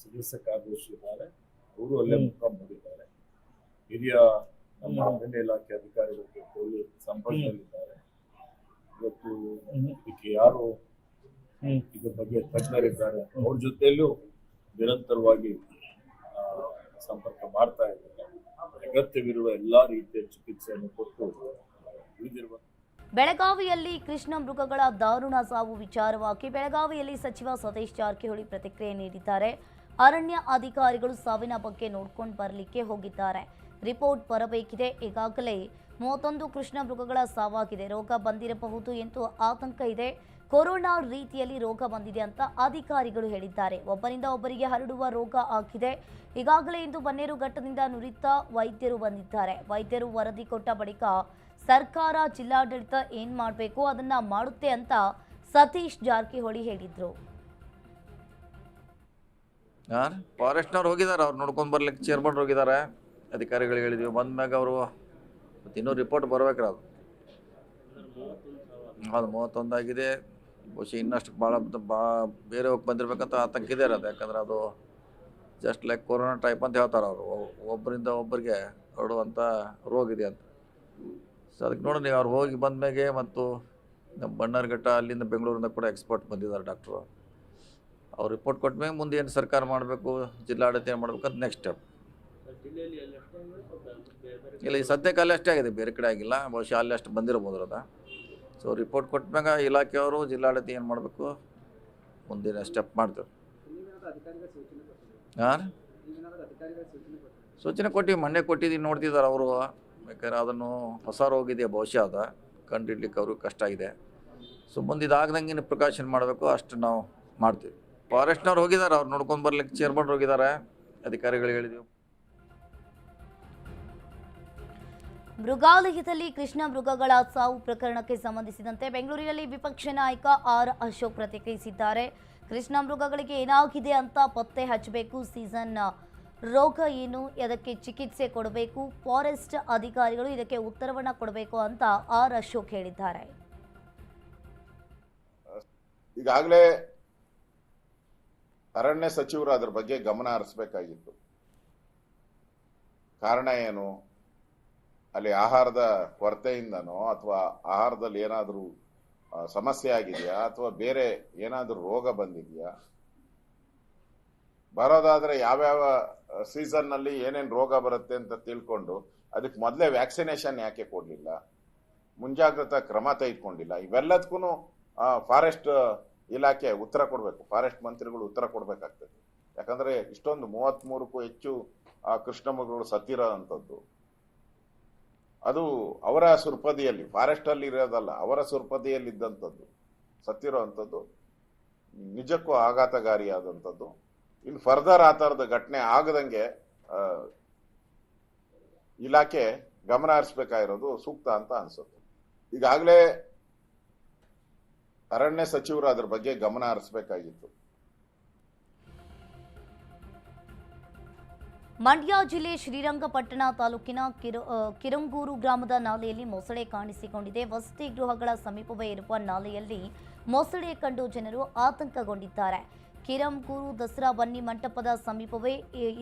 ಸದಸ್ಯ ಕಾರ್ಯದರ್ಶಿ ಇದ್ದಾರೆ. ಅವರು ಅಲ್ಲೇ ಮುಕ್ಕಾಂ ಹೂಡಿದ್ದಾರೆ. ಹಿರಿಯ ನಮ್ಮ ಅರಣ್ಯ ಇಲಾಖೆ ಅಧಿಕಾರಿಗಳಿಗೆ ಜೊತೆ ಸಂಪರ್ಕದಲ್ಲಿದ್ದಾರೆ. ಇವತ್ತು ಇದಕ್ಕೆ ಯಾರು ಇದ್ರ ಬಗ್ಗೆ ತಜ್ಞರಿದ್ದಾರೆ. ಅವ್ರ ಜೊತೆಯಲ್ಲೂ ನಿರಂತರವಾಗಿ ಸಂಪರ್ಕ ಮಾಡ್ತಾ ಇದ್ದಾರೆ. ಅಗತ್ಯವಿರುವ ಎಲ್ಲಾ ರೀತಿಯ ಚಿಕಿತ್ಸೆಯನ್ನು ಕೊಟ್ಟು ಉಳಿದಿರುವ ಬೆಳಗಾವಿಯಲ್ಲಿ ಕೃಷ್ಣ ಮೃಗಗಳ ದಾರುಣ ಸಾವು ವಿಚಾರವಾಗಿ ಬೆಳಗಾವಿಯಲ್ಲಿ ಸಚಿವ ಸತೀಶ್ ಜಾರಕಿಹೊಳಿ ಪ್ರತಿಕ್ರಿಯೆ ನೀಡಿದ್ದಾರೆ. ಅರಣ್ಯ ಅಧಿಕಾರಿಗಳು ಸಾವಿನ ಬಗ್ಗೆ ನೋಡ್ಕೊಂಡು ಬರಲಿಕ್ಕೆ ಹೋಗಿದ್ದಾರೆ. ರಿಪೋರ್ಟ್ ಬರಬೇಕಿದೆ. ಈಗಾಗಲೇ ಮೂವತ್ತೊಂದು ಕೃಷ್ಣ ಮೃಗಗಳ ಸಾವಾಗಿದೆ. ರೋಗ ಬಂದಿರಬಹುದು ಎಂದು ಆತಂಕ ಇದೆ. ಕೊರೋನಾ ರೀತಿಯಲ್ಲಿ ರೋಗ ಬಂದಿದೆ ಅಂತ ಅಧಿಕಾರಿಗಳು ಹೇಳಿದ್ದಾರೆ. ಒಬ್ಬರಿಂದ ಒಬ್ಬರಿಗೆ ಹರಡುವ ರೋಗ ಆಗಿದೆ. ಈಗಾಗಲೇ ಇಂದು ಬನ್ನೇರುಘಟ್ಟದಿಂದ ನುರಿತ ವೈದ್ಯರು ಬಂದಿದ್ದಾರೆ. ವೈದ್ಯರು ವರದಿ ಕೊಟ್ಟ ಬಳಿಕ ಸರ್ಕಾರ, ಜಿಲ್ಲಾಡಳಿತ ಏನ್ ಮಾಡಬೇಕು, ಅದನ್ನ ಮಾಡುತ್ತೆ ಅಂತ ಸತೀಶ್ ಜಾರಕಿಹೊಳಿ ಹೇಳಿದ್ರು. ಫಾರೆಸ್ಟ್ನವ್ರು ಹೋಗಿದ್ದಾರೆ ಅವ್ರು ನೋಡ್ಕೊಂಡು ಬರ್ಲಿಕ್ಕೆ ಚೇರ್ಮನ್ ಹೋಗಿದ್ದಾರೆ ಅಧಿಕಾರಿಗಳಿಗೆ ಹೇಳಿದ್ವಿ ಬಂದ್ಮ್ಯಾಗ ಅವರು ಮತ್ತು ಇನ್ನೂ ರಿಪೋರ್ಟ್ ಬರ್ಬೇಕ್ರ ಅದು. ಅದು ಮೂವತ್ತೊಂದಾಗಿದೆ ಬಹುಶಃ ಇನ್ನಷ್ಟು ಭಾಳ ಬಾ ಬೇರೆ ಹೋಗಿ ಬಂದಿರಬೇಕಂತ ಆತಂಕ ಇದೆ ಅದು ಯಾಕಂದ್ರೆ ಅದು ಜಸ್ಟ್ ಲೈಕ್ ಕೊರೋನಾ ಟೈಪ್ ಅಂತ ಹೇಳ್ತಾರೆ ಅವರು. ಒಬ್ಬರಿಂದ ಒಬ್ಬರಿಗೆ ಹರಡುವಂಥ ರೋಗ ಇದೆ ಅಂತ. ಸೊ ಅದಕ್ಕೆ ನೋಡಿ, ನೀವು ಅವ್ರು ಹೋಗಿ ಬಂದ್ಮ್ಯಾಗೆ ಮತ್ತು ನಮ್ಮ ಬಣ್ಣರ್ಘಟ್ಟ ಅಲ್ಲಿಂದ ಬೆಂಗಳೂರಿಂದ ಕೂಡ ಎಕ್ಸ್ಪರ್ಟ್ ಬಂದಿದ್ದಾರೆ ಡಾಕ್ಟ್ರು ಅವ್ರು. ರಿಪೋರ್ಟ್ ಕೊಟ್ಟ ಮೇಲೆ ಮುಂದೆ ಏನು ಸರ್ಕಾರ ಮಾಡಬೇಕು, ಜಿಲ್ಲಾಡಳಿತ ಏನು ಮಾಡಬೇಕು ಅಂತ ನೆಕ್ಸ್ಟ್ ಸ್ಟೆಪ್ ಇಲ್ಲ, ಈ ಸದ್ಯಕ್ಕೆ ಅಲ್ಲಿ ಅಷ್ಟೇ ಆಗಿದೆ. ಬೇರೆ ಕಡೆ ಆಗಿಲ್ಲ. ಬಹುಶಃ ಅಲ್ಲಿ ಅಷ್ಟು ಬಂದಿರಬಹುದು ಅದ ಸೊ ರಿಪೋರ್ಟ್ ಕೊಟ್ಟಾಗ ಇಲಾಖೆಯವರು ಜಿಲ್ಲಾಡಳಿತ ಏನು ಮಾಡಬೇಕು? ಮುಂದಿನ ಸ್ಟೆಪ್ ಮಾಡ್ತೇವೆ. ಹಾಂ ಸೂಚನೆ ಕೊಟ್ಟಿವಿ ಮೊನ್ನೆ ಕೊಟ್ಟಿದ್ದೀನಿ ನೋಡ್ತಿದ್ದಾರೆ ಅವರು. ಬೇಕಾದ್ರೆ ಅದನ್ನು ಹೊಸ ರೋಗ ಇದೆ ಬಹುಶಃ ಅದ ಕಂಡಿಡ್ಲಿಕ್ಕೆ ಅವ್ರಿಗೆ ಕಷ್ಟ ಇದೆ. ಸೊ ಮುಂದೆ ಪ್ರಿಕಾಷನ್ ಮಾಡಬೇಕು. ಅಷ್ಟು ನಾವು ಮಾಡ್ತೀವಿ. ಫಾರೆಸ್ಟ್ನವ್ರು ಹೋಗಿದ್ದಾರೆ ಅವ್ರು ನೋಡ್ಕೊಂಡು ಬರ್ಲಿಕ್ಕೆ ಚೇರ್ಮನ್ ಹೋಗಿದ್ದಾರೆ ಅಧಿಕಾರಿಗಳು ಹೇಳಿದ್ವಿ. ಮೃಗಾಲಯದಲ್ಲಿ ಕೃಷ್ಣ ಮೃಗಗಳ ಸಾವು ಪ್ರಕರಣಕ್ಕೆ ಸಂಬಂಧಿಸಿದಂತೆ ಬೆಂಗಳೂರಿನಲ್ಲಿ ವಿಪಕ್ಷ ನಾಯಕ ಆರ್ ಅಶೋಕ್ ಪ್ರತಿಕ್ರಿಯಿಸಿದ್ದಾರೆ. ಕೃಷ್ಣ ಮೃಗಗಳಿಗೆ ಏನಾಗಿದೆ ಅಂತ ಪತ್ತೆ ಹಚ್ಚಬೇಕು. ಸೀಸನ್ ರೋಗ ಏನು? ಅದಕ್ಕೆ ಚಿಕಿತ್ಸೆ ಕೊಡಬೇಕು? ಫಾರೆಸ್ಟ್ ಅಧಿಕಾರಿಗಳು ಇದಕ್ಕೆ ಉತ್ತರವನ್ನ ಕೊಡಬೇಕು ಅಂತ ಆರ್ ಅಶೋಕ್ ಹೇಳಿದ್ದಾರೆ. ಈಗಾಗಲೇ ಅರಣ್ಯ ಸಚಿವರು ಅದರ ಬಗ್ಗೆ ಗಮನ ಹರಿಸಬೇಕಾಗಿತ್ತು. ಕಾರಣ ಏನು? ಅಲ್ಲಿ ಆಹಾರದ ಕೊರತೆಯಿಂದನೋ ಅಥವಾ ಆಹಾರದಲ್ಲಿ ಏನಾದರೂ ಸಮಸ್ಯೆ ಆಗಿದೆಯಾ ಅಥವಾ ಬೇರೆ ಏನಾದರೂ ರೋಗ ಬಂದಿದೆಯಾ? ಬರೋದಾದ್ರೆ ಯಾವ್ಯಾವ ಸೀಸನ್ ಏನೇನು ರೋಗ ಬರುತ್ತೆ ಅಂತ ತಿಳ್ಕೊಂಡು ಅದಕ್ಕೆ ಮೊದಲೇ ವ್ಯಾಕ್ಸಿನೇಷನ್ ಯಾಕೆ ಕೊಡಲಿಲ್ಲ? ಮುಂಜಾಗ್ರತಾ ಕ್ರಮ ತೆಗೆದುಕೊಂಡಿಲ್ಲ. ಇವೆಲ್ಲದಕ್ಕೂ ಫಾರೆಸ್ಟ್ ಇಲಾಖೆ ಉತ್ತರ ಕೊಡಬೇಕು. ಫಾರೆಸ್ಟ್ ಮಂತ್ರಿಗಳು ಉತ್ತರ ಕೊಡಬೇಕಾಗ್ತದೆ. ಯಾಕಂದ್ರೆ ಇಷ್ಟೊಂದು ಮೂವತ್ಮೂರಕ್ಕೂ ಹೆಚ್ಚು, ಆ, ಕೃಷ್ಣ ಮೃಗಗಳು ಸತ್ತಿರೋ ಅಂಥದ್ದು ಅದು ಅವರ ಸುರ್ಪದಿಯಲ್ಲಿ ಫಾರೆಸ್ಟ್ ಅಲ್ಲಿ ಇರೋದಲ್ಲ, ಅವರ ಸುರ್ಪದಿಯಲ್ಲಿ ಇದ್ದಂಥದ್ದು ಸತ್ತಿರುವಂಥದ್ದು ನಿಜಕ್ಕೂ ಆಘಾತಕಾರಿಯಾದಂಥದ್ದು. ಇನ್ನು ಫರ್ದರ್ ಆ ಥರದ ಘಟನೆ ಆಗದಂಗೆ ಇಲಾಖೆ ಗಮನ ಹರಿಸ್ಬೇಕಾಗಿರೋದು ಸೂಕ್ತ ಅಂತ ಅನ್ಸುತ್ತೆ. ಈಗಾಗಲೇ ಅರಣ್ಯ ಸಚಿವರು ಅದ್ರ ಬಗ್ಗೆ ಗಮನ ಹರಿಸ್ಬೇಕಾಗಿತ್ತು. ಮಂಡ್ಯ ಜಿಲ್ಲೆ ಶ್ರೀರಂಗಪಟ್ಟಣ ತಾಲೂಕಿನ ಕಿರು ಕಿರಂಗೂರು ಗ್ರಾಮದ ನಾಲೆಯಲ್ಲಿ ಮೊಸಳೆ ಕಾಣಿಸಿಕೊಂಡಿದೆ. ವಸತಿ ಗೃಹಗಳ ಸಮೀಪವೇ ಇರುವ ನಾಲೆಯಲ್ಲಿ ಮೊಸಳೆ ಕಂಡು ಜನರು ಆತಂಕಗೊಂಡಿದ್ದಾರೆ. ಕಿರಂಗೂರು ದಸರಾ ಬನ್ನಿ ಮಂಟಪದ ಸಮೀಪವೇ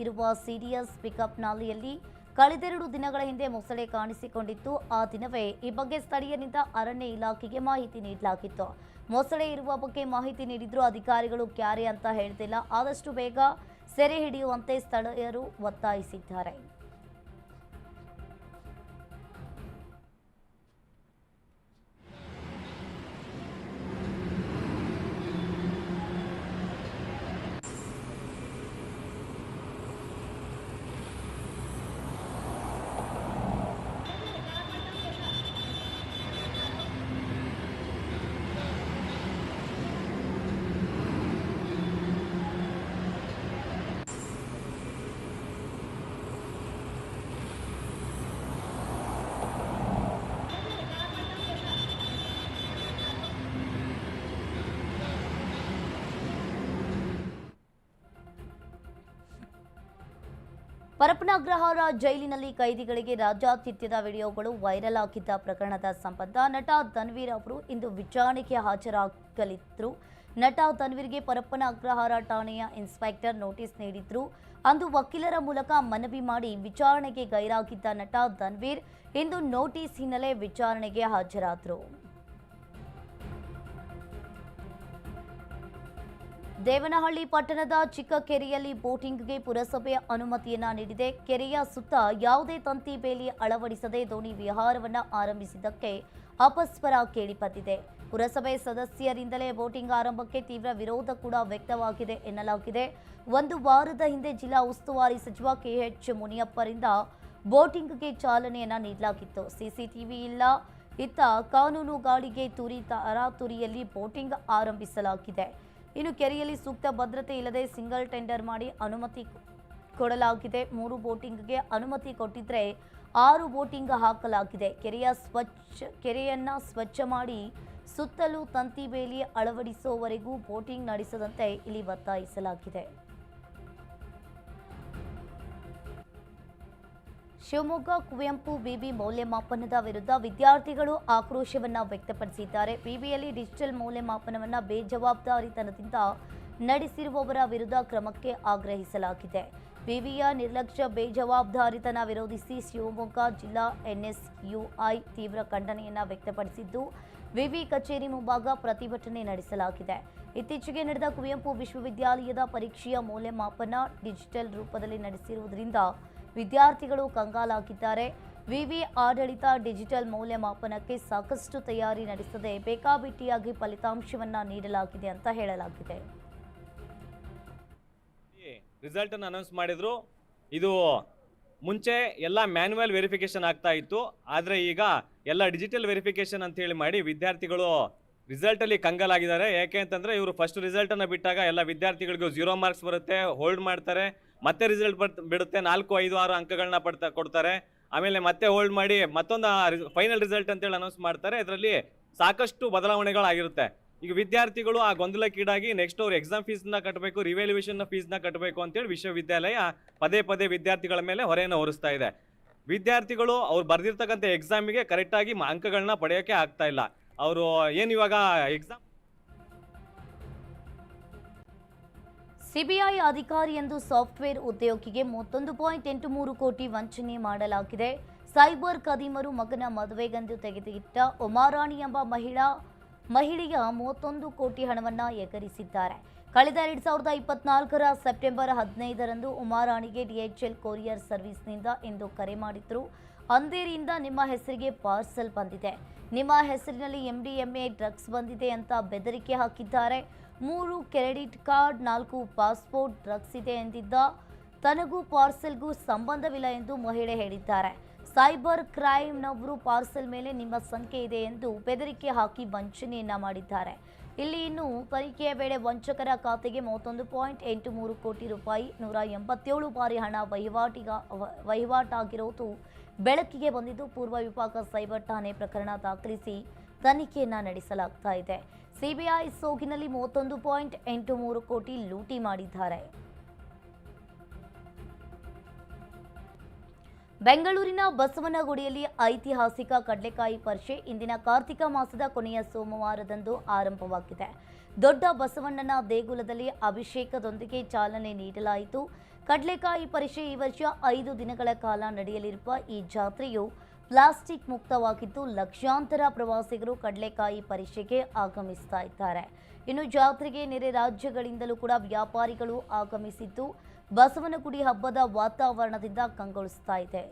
ಇರುವ ಸಿಡಿಎಸ್ ಪಿಕಪ್ ನಾಲೆಯಲ್ಲಿ ಕಳೆದೆರಡು ದಿನಗಳ ಹಿಂದೆ ಮೊಸಳೆ ಕಾಣಿಸಿಕೊಂಡಿತ್ತು. ಆ ದಿನವೇ ಈ ಬಗ್ಗೆ ಸ್ಥಳೀಯರಿಂದ ಅರಣ್ಯ ಇಲಾಖೆಗೆ ಮಾಹಿತಿ ನೀಡಲಾಗಿತ್ತು. ಮೊಸಳೆ ಇರುವ ಬಗ್ಗೆ ಮಾಹಿತಿ ನೀಡಿದ್ರು. ಅಧಿಕಾರಿಗಳು ಕ್ಯಾರೆ ಅಂತ ಹೇಳ್ತಿಲ್ಲ. ಆದಷ್ಟು ಬೇಗ ಸೆರೆ ಹಿಡಿಯುವಂತೆ ಸ್ಥಳೀಯರು ಒತ್ತಾಯಿಸಿದ್ದಾರೆ. ಪರಪನಗ್ರಹಾರ ಜೈಲಿನಲ್ಲಿ ಕೈದಿಗಳಿಗೆ ರಾಜಾತಿಥ್ಯದ ವಿಡಿಯೋಗಳು ವೈರಲ್ ಆಗಿದ್ದ ಪ್ರಕರಣದ ಸಂಬಂಧ ನಟ ಧನ್ವೀರ್ ಅವರು ಇಂದು ವಿಚಾರಣೆಗೆ ಹಾಜರಾಗಲಿದ್ದರು ನಟ ತನ್ವೀರ್ಗೆ ಪರಪ್ಪನ ಅಗ್ರಹಾರ ಠಾಣೆಯ ಇನ್ಸ್ಪೆಕ್ಟರ್ ನೋಟಿಸ್ ನೀಡಿದ್ರು. ಅಂದು ವಕೀಲರ ಮೂಲಕ ಮನವಿ ಮಾಡಿ ವಿಚಾರಣೆಗೆ ಗೈರಾಗಿದ್ದ ನಟ ತನ್ವೀರ್ ಇಂದು ನೋಟಿಸ್ ಹಿನ್ನೆಲೆ ವಿಚಾರಣೆಗೆ ಹಾಜರಾದರು. ದೇವನಹಳ್ಳಿ ಪಟ್ಟಣದ ಚಿಕ್ಕ ಕೆರೆಯಲ್ಲಿ ಬೋಟಿಂಗ್ಗೆ ಪುರಸಭೆ ಅನುಮತಿಯನ್ನ ನೀಡಿದೆ. ಕೆರೆಯ ಸುತ್ತ ಯಾವುದೇ ತಂತಿ ಬೇಲಿ ಅಳವಡಿಸದೆ ದೋಣಿ ವಿಹಾರವನ್ನ ಆರಂಭಿಸಿದ್ದಕ್ಕೆ ಅಪಸ್ವರ ಕೇಳಿಬಂದಿದೆ. ಪುರಸಭೆ ಸದಸ್ಯರಿಂದಲೇ ಬೋಟಿಂಗ್ ಆರಂಭಕ್ಕೆ ತೀವ್ರ ವಿರೋಧ ಕೂಡ ವ್ಯಕ್ತವಾಗಿದೆ ಎನ್ನಲಾಗಿದೆ. ಒಂದು ವಾರದ ಹಿಂದೆ ಜಿಲ್ಲಾ ಉಸ್ತುವಾರಿ ಸಚಿವ ಕೆಎಚ್ ಮುನಿಯಪ್ಪರಿಂದ ಬೋಟಿಂಗ್ಗೆ ಚಾಲನೆಯನ್ನ ನೀಡಲಾಗಿತ್ತು. ಸಿಸಿಟಿವಿ ಇಲ್ಲ. ಇತ್ತ ಕಾನೂನು ಗಾಳಿಗೆ ತುರಿ ತರಾತುರಿಯಲ್ಲಿ ಬೋಟಿಂಗ್ ಆರಂಭಿಸಲಾಗಿದೆ. ಇನ್ನು ಕೆರೆಯಲ್ಲಿ ಸೂಕ್ತ ಭದ್ರತೆ ಇಲ್ಲದೆ ಸಿಂಗಲ್ ಟೆಂಡರ್ ಮಾಡಿ ಅನುಮತಿ ಕೊಡಲಾಗಿದೆ. ಮೂರು ಬೋಟಿಂಗ್ಗೆ ಅನುಮತಿ ಕೊಟ್ಟಿದ್ರೆ ಆರು ಬೋಟಿಂಗ್ ಹಾಕಲಾಗಿದೆ. ಕೆರೆಯ ಸ್ವಚ್ಛ, ಕೆರೆಯನ್ನ ಸ್ವಚ್ಛ ಮಾಡಿ ಸುತ್ತಲೂ ತಂತಿ ಬೇಲಿ ಅಳವಡಿಸುವವರೆಗೂ ಬೋಟಿಂಗ್ ನಡೆಸದಂತೆ ಇಲ್ಲಿ ಒತ್ತಾಯಿಸಲಾಗಿದೆ. ಶಿವಮೊಗ್ಗ ಕುವೆಂಪು ವಿವಿ ಮೌಲ್ಯಮಾಪನದ ವಿರುದ್ಧ ವಿದ್ಯಾರ್ಥಿಗಳು ಆಕ್ರೋಶವನ್ನು ವ್ಯಕ್ತಪಡಿಸಿದ್ದಾರೆ. ವಿವಿಯಲ್ಲಿ ಡಿಜಿಟಲ್ ಮೌಲ್ಯಮಾಪನವನ್ನು ಬೇಜವಾಬ್ದಾರಿತನದಿಂದ ನಡೆಸಿರುವವರ ವಿರುದ್ಧ ಕ್ರಮಕ್ಕೆ ಆಗ್ರಹಿಸಲಾಗಿದೆ. ವಿವಿಯ ನಿರ್ಲಕ್ಷ್ಯ, ಬೇಜವಾಬ್ದಾರಿತನ ವಿರೋಧಿಸಿ ಶಿವಮೊಗ್ಗ ಜಿಲ್ಲಾ ಎನ್ಎಸ್ಯುಐ ತೀವ್ರ ಖಂಡನೆಯನ್ನು ವ್ಯಕ್ತಪಡಿಸಿದ್ದು, ವಿವಿ ಕಚೇರಿ ಮುಂಭಾಗ ಪ್ರತಿಭಟನೆ ನಡೆಸಲಾಗಿದೆ. ಇತ್ತೀಚೆಗೆ ನಡೆದ ಕುವೆಂಪು ವಿಶ್ವವಿದ್ಯಾಲಯದ ಪರೀಕ್ಷೆಯ ಮೌಲ್ಯಮಾಪನ ಡಿಜಿಟಲ್ ರೂಪದಲ್ಲಿ ನಡೆಸಿರುವುದರಿಂದ ವಿದ್ಯಾರ್ಥಿಗಳು ಕಂಗಾಲಾಗಿದ್ದಾರೆ. ವಿವಿ ಆಡಳಿತ ಡಿಜಿಟಲ್ ಮೌಲ್ಯಮಾಪನಕ್ಕೆ ಸಾಕಷ್ಟು ತಯಾರಿ ನಡೆಸದೆ ಬೇಕಾಬಿಟ್ಟಿಯಾಗಿ ಫಲಿತಾಂಶವನ್ನು ನೀಡಲಾಗಿದೆ ಅಂತ ಹೇಳಲಾಗಿದೆ. ರಿಸಲ್ಟ್ ಅನ್ನು ಅನೌನ್ಸ್ ಮಾಡಿದ್ರು. ಇದು ಮುಂಚೆ ಎಲ್ಲ ಮ್ಯಾನ್ಯುವಲ್ ವೆರಿಫಿಕೇಶನ್ ಆಗ್ತಾ ಇತ್ತು. ಆದರೆ ಈಗ ಎಲ್ಲ ಡಿಜಿಟಲ್ ವೆರಿಫಿಕೇಶನ್ ಅಂತ ಹೇಳಿ ಮಾಡಿ ವಿದ್ಯಾರ್ಥಿಗಳು ರಿಸಲ್ಟಲ್ಲಿ ಕಂಗಾಲಾಗಿದ್ದಾರೆ. ಯಾಕೆ ಅಂತಂದರೆ ಇವರು ಫಸ್ಟ್ ರಿಸಲ್ಟನ್ನು ಬಿಟ್ಟಾಗ ಎಲ್ಲ ವಿದ್ಯಾರ್ಥಿಗಳಿಗೂ ಝೀರೋ ಮಾರ್ಕ್ಸ್ ಬರುತ್ತೆ ಹೋಲ್ಡ್ ಮಾಡ್ತಾರೆ. ಮತ್ತೆ ರಿಸಲ್ಟ್ ಬಿಡುತ್ತೆ. ನಾಲ್ಕು, ಐದು, ಆರು ಅಂಕಗಳನ್ನ ಪಡ್ತಾ, ಕೊಡ್ತಾರೆ. ಆಮೇಲೆ ಮತ್ತೆ ಹೋಲ್ಡ್ ಮಾಡಿ ಮತ್ತೊಂದು ಫೈನಲ್ ರಿಸಲ್ಟ್ ಅಂತೇಳಿ ಅನೌನ್ಸ್ ಮಾಡ್ತಾರೆ. ಇದರಲ್ಲಿ ಸಾಕಷ್ಟು ಬದಲಾವಣೆಗಳಾಗಿರುತ್ತೆ. ಈಗ ವಿದ್ಯಾರ್ಥಿಗಳು ಆ ಗೊಂದಲಕ್ಕೀಡಾಗಿ ನೆಕ್ಸ್ಟ್ ಅವ್ರು ಎಕ್ಸಾಮ್ ಫೀಸ್ನ ಕಟ್ಟಬೇಕು ರಿವ್ಯಾಲ್ಯೂಯೇಷನ್ ಫೀಸ್ನ ಕಟ್ಟಬೇಕು ಅಂತೇಳಿ ವಿಶ್ವವಿದ್ಯಾಲಯ ಪದೇ ಪದೇ ವಿದ್ಯಾರ್ಥಿಗಳ ಮೇಲೆ ಹೊರೆಯನ್ನು ಹೊರಿಸ್ತಾ ಇದೆ. ವಿದ್ಯಾರ್ಥಿಗಳು ಅವ್ರು ಬರೆದಿರ್ತಕ್ಕಂಥ ಎಕ್ಸಾಮಿಗೆ ಕರೆಕ್ಟಾಗಿ ಅಂಕಗಳನ್ನ ಪಡೆಯೋಕ್ಕೆ ಆಗ್ತಾ ಇಲ್ಲ. ಅವರು, ಏನು ಇವಾಗ ಎಕ್ಸಾಮ್ ಸಿಬಿಐ ಅಧಿಕಾರಿಯೊಂದು ಸಾಫ್ಟ್ವೇರ್ ಉದ್ಯೋಗಿಗೆ ಮೂವತ್ತೊಂದು ಪಾಯಿಂಟ್ ಎಂಟು ಮೂರು ಕೋಟಿ ವಂಚನೆ ಮಾಡಲಾಗಿದೆ. ಸೈಬರ್ ಕದೀಮರು ಮಗನ ಮದುವೆಗೆಂದು ತೆಗೆದಿಟ್ಟ ಉಮಾರಾಣಿ ಎಂಬ ಮಹಿಳಾ, ಮಹಿಳೆಯ ಮೂವತ್ತೊಂದು ಕೋಟಿ ಹಣವನ್ನು ಎಗರಿಸಿದ್ದಾರೆ. ಕಳೆದ ಎರಡು ಸಾವಿರದ ಇಪ್ಪತ್ನಾಲ್ಕರ ಸೆಪ್ಟೆಂಬರ್ ಹದಿನೈದರಂದು ಉಮಾರಾಣಿಗೆ ಡಿಎಚ್ಎಲ್ ಕೊರಿಯರ್ ಸರ್ವಿಸ್ನಿಂದ ಎಂದು ಕರೆ ಮಾಡಿದ್ರು. ಅಂದೇರಿಯಿಂದ ನಿಮ್ಮ ಹೆಸರಿಗೆ ಪಾರ್ಸಲ್ ಬಂದಿದೆ. ನಿಮ್ಮ ಹೆಸರಿನಲ್ಲಿ ಎಂಡಿಎಂಎ ಡ್ರಗ್ಸ್ ಬಂದಿದೆ ಅಂತ ಬೆದರಿಕೆ ಹಾಕಿದ್ದಾರೆ. ಮೂರು ಕ್ರೆಡಿಟ್ ಕಾರ್ಡ್, ನಾಲ್ಕು ಪಾಸ್ಪೋರ್ಟ್, ಡ್ರಗ್ಸ್ ಇದೆ ಎಂದಿದ್ದ ತನಗೂ ಪಾರ್ಸೆಲ್ಗೂ ಸಂಬಂಧವಿಲ್ಲ ಎಂದು ಮಹಿಳೆ ಹೇಳಿದ್ದಾರೆ. ಸೈಬರ್ ಕ್ರೈಮ್ನವರು ಪಾರ್ಸೆಲ್ ಮೇಲೆ ನಿಮ್ಮ ಸಂಖ್ಯೆ ಇದೆ ಎಂದು ಬೆದರಿಕೆ ಹಾಕಿ ವಂಚನೆಯನ್ನ ಮಾಡಿದ್ದಾರೆ. ಇಲ್ಲಿ ಇನ್ನು ತನಿಖೆಯ ವೇಳೆ ವಂಚಕರ ಖಾತೆಗೆ ಮೂವತ್ತೊಂದು ಪಾಯಿಂಟ್ ಎಂಟು ಮೂರು ಕೋಟಿ ರೂಪಾಯಿ, ನೂರ ಎಂಬತ್ತೇಳು ಬಾರಿ ಹಣ ವಹಿವಾಟಿಗ ವ- ವಹಿವಾಟಾಗಿರುವುದು ಬೆಳಕಿಗೆ ಬಂದಿದ್ದು ಪೂರ್ವ ವಿಭಾಗ ಸೈಬರ್ ಠಾಣೆ ಪ್ರಕರಣ ದಾಖಲಿಸಿ ತನಿಖೆಯನ್ನ ನಡೆಸಲಾಗ್ತಾ ಇದೆ. ಸಿಬಿಐ ಸೋಗಿನಲ್ಲಿ ಮೂವತ್ತೊಂದು ಪಾಯಿಂಟ್ ಎಂಟು ಮೂರು ಕೋಟಿ ಲೂಟಿ ಮಾಡಿದ್ದಾರೆ. ಬೆಂಗಳೂರಿನ ಬಸವನಗುಡಿಯಲ್ಲಿ ಐತಿಹಾಸಿಕ ಕಡಲೆಕಾಯಿ ಪರಿಷೆ ಇಂದಿನ ಕಾರ್ತಿಕ ಮಾಸದ ಕೊನೆಯ ಸೋಮವಾರದಂದು ಆರಂಭವಾಗಿದೆ. ದೊಡ್ಡ ಬಸವಣ್ಣನ ದೇಗುಲದಲ್ಲಿ ಅಭಿಷೇಕದೊಂದಿಗೆ ಚಾಲನೆ ನೀಡಲಾಯಿತು. ಕಡಲೆಕಾಯಿ ಪರಿಷೆ ಈ ವರ್ಷ ಐದು ದಿನಗಳ ಕಾಲ ನಡೆಯಲಿರುವ ಈ ಜಾತ್ರೆಯು ಪ್ಲಾಸ್ಟಿಕ್ ಮುಕ್ತವಾಗಿದ್ದು ಲಕ್ಷಾಂತರ ಪ್ರವಾಸಿಗರು ಕಡಲೆಕಾಯಿ ಪರಿಷೆಗೆ ಆಗಮಿಸ್ತಾ ಇದ್ದಾರೆ. ಇನ್ನು ಜಾತ್ರೆಗೆ ನೆರೆ ರಾಜ್ಯಗಳಿಂದಲೂ ಕೂಡ ವ್ಯಾಪಾರಿಗಳು ಆಗಮಿಸಿದ್ದು ಬಸವನಗುಡಿ ಹಬ್ಬದ ವಾತಾವರಣದಿಂದ ಕಂಗೊಳಿಸ್ತಾ ಇದೆ.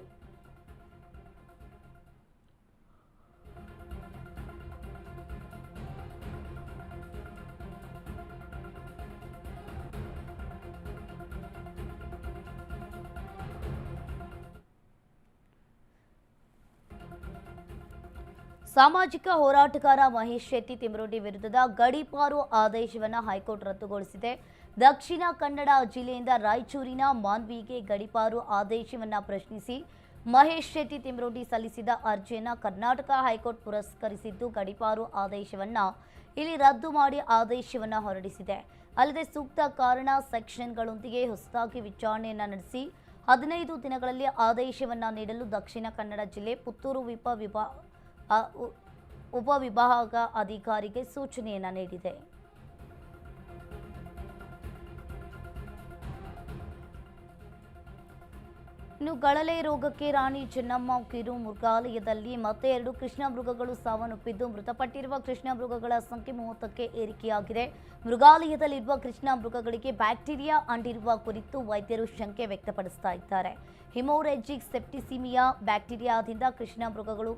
ಸಾಮಾಜಿಕ ಹೋರಾಟಗಾರ ಮಹೇಶ್ ಶೆಟ್ಟಿ ತಿಮರೋಡಿ ವಿರುದ್ಧದ ಗಡಿಪಾರು ಆದೇಶವನ್ನು ಹೈಕೋರ್ಟ್ ರದ್ದುಗೊಳಿಸಿದೆ. ದಕ್ಷಿಣ ಕನ್ನಡ ಜಿಲ್ಲೆಯಿಂದ ರಾಯಚೂರಿನ ಮಾನ್ವಿಗೆ ಗಡಿಪಾರು ಆದೇಶವನ್ನು ಪ್ರಶ್ನಿಸಿ ಮಹೇಶ್ ಶೆಟ್ಟಿ ತಿಮರೋಡಿ ಸಲ್ಲಿಸಿದ ಅರ್ಜಿಯನ್ನು ಕರ್ನಾಟಕ ಹೈಕೋರ್ಟ್ ಪುರಸ್ಕರಿಸಿದ್ದು ಗಡಿಪಾರು ಆದೇಶವನ್ನು ಇಲ್ಲಿ ರದ್ದು ಮಾಡಿ ಆದೇಶವನ್ನು ಹೊರಡಿಸಿದೆ. ಅಲ್ಲದೆ ಸೂಕ್ತ ಕಾರಣ ಸೆಕ್ಷನ್ಗಳೊಂದಿಗೆ ಹೊಸದಾಗಿ ವಿಚಾರಣೆಯನ್ನು ನಡೆಸಿ ಹದಿನೈದು ದಿನಗಳಲ್ಲಿ ಆದೇಶವನ್ನು ನೀಡಲು ದಕ್ಷಿಣ ಕನ್ನಡ ಜಿಲ್ಲೆ ಪುತ್ತೂರು ವಿಪ ವಿಭಾ ಉಪವಿಭಾಗ ಅಧಿಕಾರಿಗೆ ಸೂಚನೆಯನ್ನು ನೀಡಿದೆ. ಇನ್ನು ಗಳಲೆ ರೋಗಕ್ಕೆ ರಾಣಿ ಚೆನ್ನಮ್ಮ ಕಿರು ಮೃಗಾಲಯದಲ್ಲಿ ಮತ್ತೆ ಎರಡು ಕೃಷ್ಣ ಮೃಗಗಳು ಸಾವನ್ನಪ್ಪಿದ್ದು ಮೃತಪಟ್ಟಿರುವ ಕೃಷ್ಣ ಮೃಗಗಳ ಸಂಖ್ಯೆ ಮೂವತ್ತಕ್ಕೆ ಏರಿಕೆಯಾಗಿದೆ. ಮೃಗಾಲಯದಲ್ಲಿರುವ ಕೃಷ್ಣ ಮೃಗಗಳಿಗೆ ಬ್ಯಾಕ್ಟೀರಿಯಾ ಅಂಡಿರುವ ಕುರಿತು ವೈದ್ಯರು ಶಂಕೆ ವ್ಯಕ್ತಪಡಿಸ್ತಾ ಇದ್ದಾರೆ. ಹಿಮೋರೆಜಿಕ್ ಸೆಪ್ಟಿಸಿಮಿಯಾ ಬ್ಯಾಕ್ಟೀರಿಯಾದಿಂದ ಕೃಷ್ಣ ಮೃಗಗಳು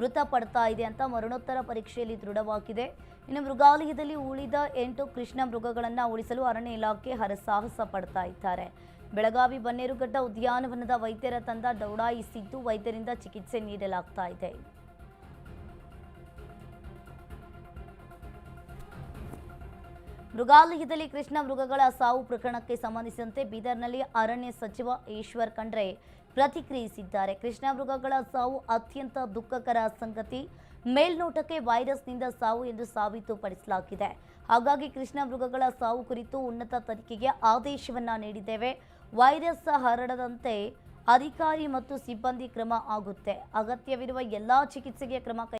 ಮೃತಪಡ್ತಾ ಇದೆ ಅಂತ ಮರಣೋತ್ತರ ಪರೀಕ್ಷೆಯಲ್ಲಿ ದೃಢವಾಗಿದೆ. ಇನ್ನು ಮೃಗಾಲಯದಲ್ಲಿ ಉಳಿದ ಎಂಟು ಕೃಷ್ಣ ಮೃಗಗಳನ್ನು ಉಳಿಸಲು ಅರಣ್ಯ ಇಲಾಖೆ ಹರಸಾಹಸ ಪಡ್ತಾ ಇದ್ದಾರೆ. ಬೆಳಗಾವಿ ಬನ್ನೇರುಘಟ್ಟ ಉದ್ಯಾನವನದ ವೈದ್ಯರ ತಂಡ ದೌಡಾಯಿಸಿದ್ದು ವೈದ್ಯರಿಂದ ಚಿಕಿತ್ಸೆ ನೀಡಲಾಗ್ತಾ ಇದೆ. ಮೃಗಾಲಯದಲ್ಲಿ ಕೃಷ್ಣ ಮೃಗಗಳ ಸಾವು ಪ್ರಕರಣಕ್ಕೆ ಸಂಬಂಧಿಸಿದಂತೆ ಬೀದರ್ನಲ್ಲಿ ಅರಣ್ಯ ಸಚಿವ ಈಶ್ವರ್ ಖಂಡ್ರೆ ಪ್ರತಿಕ್ರಿಯಿಸಿದ್ದಾರೆ. ಕೃಷ್ಣ ಮೃಗಗಳ ಸಾವು ಅತ್ಯಂತ ದುಃಖಕರ ಸಂಗತಿ. ಮೇಲ್ನೋಟಕ್ಕೆ ವೈರಸ್ನಿಂದ ಸಾವು ಎಂದು ಸಾಬೀತುಪಡಿಸಲಾಗಿದೆ. ಹಾಗಾಗಿ ಕೃಷ್ಣ ಮೃಗಗಳ ಸಾವು ಕುರಿತು ಉನ್ನತ ತನಿಖೆಗೆ ಆದೇಶವನ್ನ ನೀಡಿದ್ದೇವೆ. ವೈರಸ್ ಹರಡದಂತೆ ಅಧಿಕಾರಿ ಮತ್ತು ಸಿಬ್ಬಂದಿ ಕ್ರಮ ಆಗುತ್ತೆ. ಅಗತ್ಯವಿರುವ ಎಲ್ಲಾ ಚಿಕಿತ್ಸೆಗೆ ಕ್ರಮ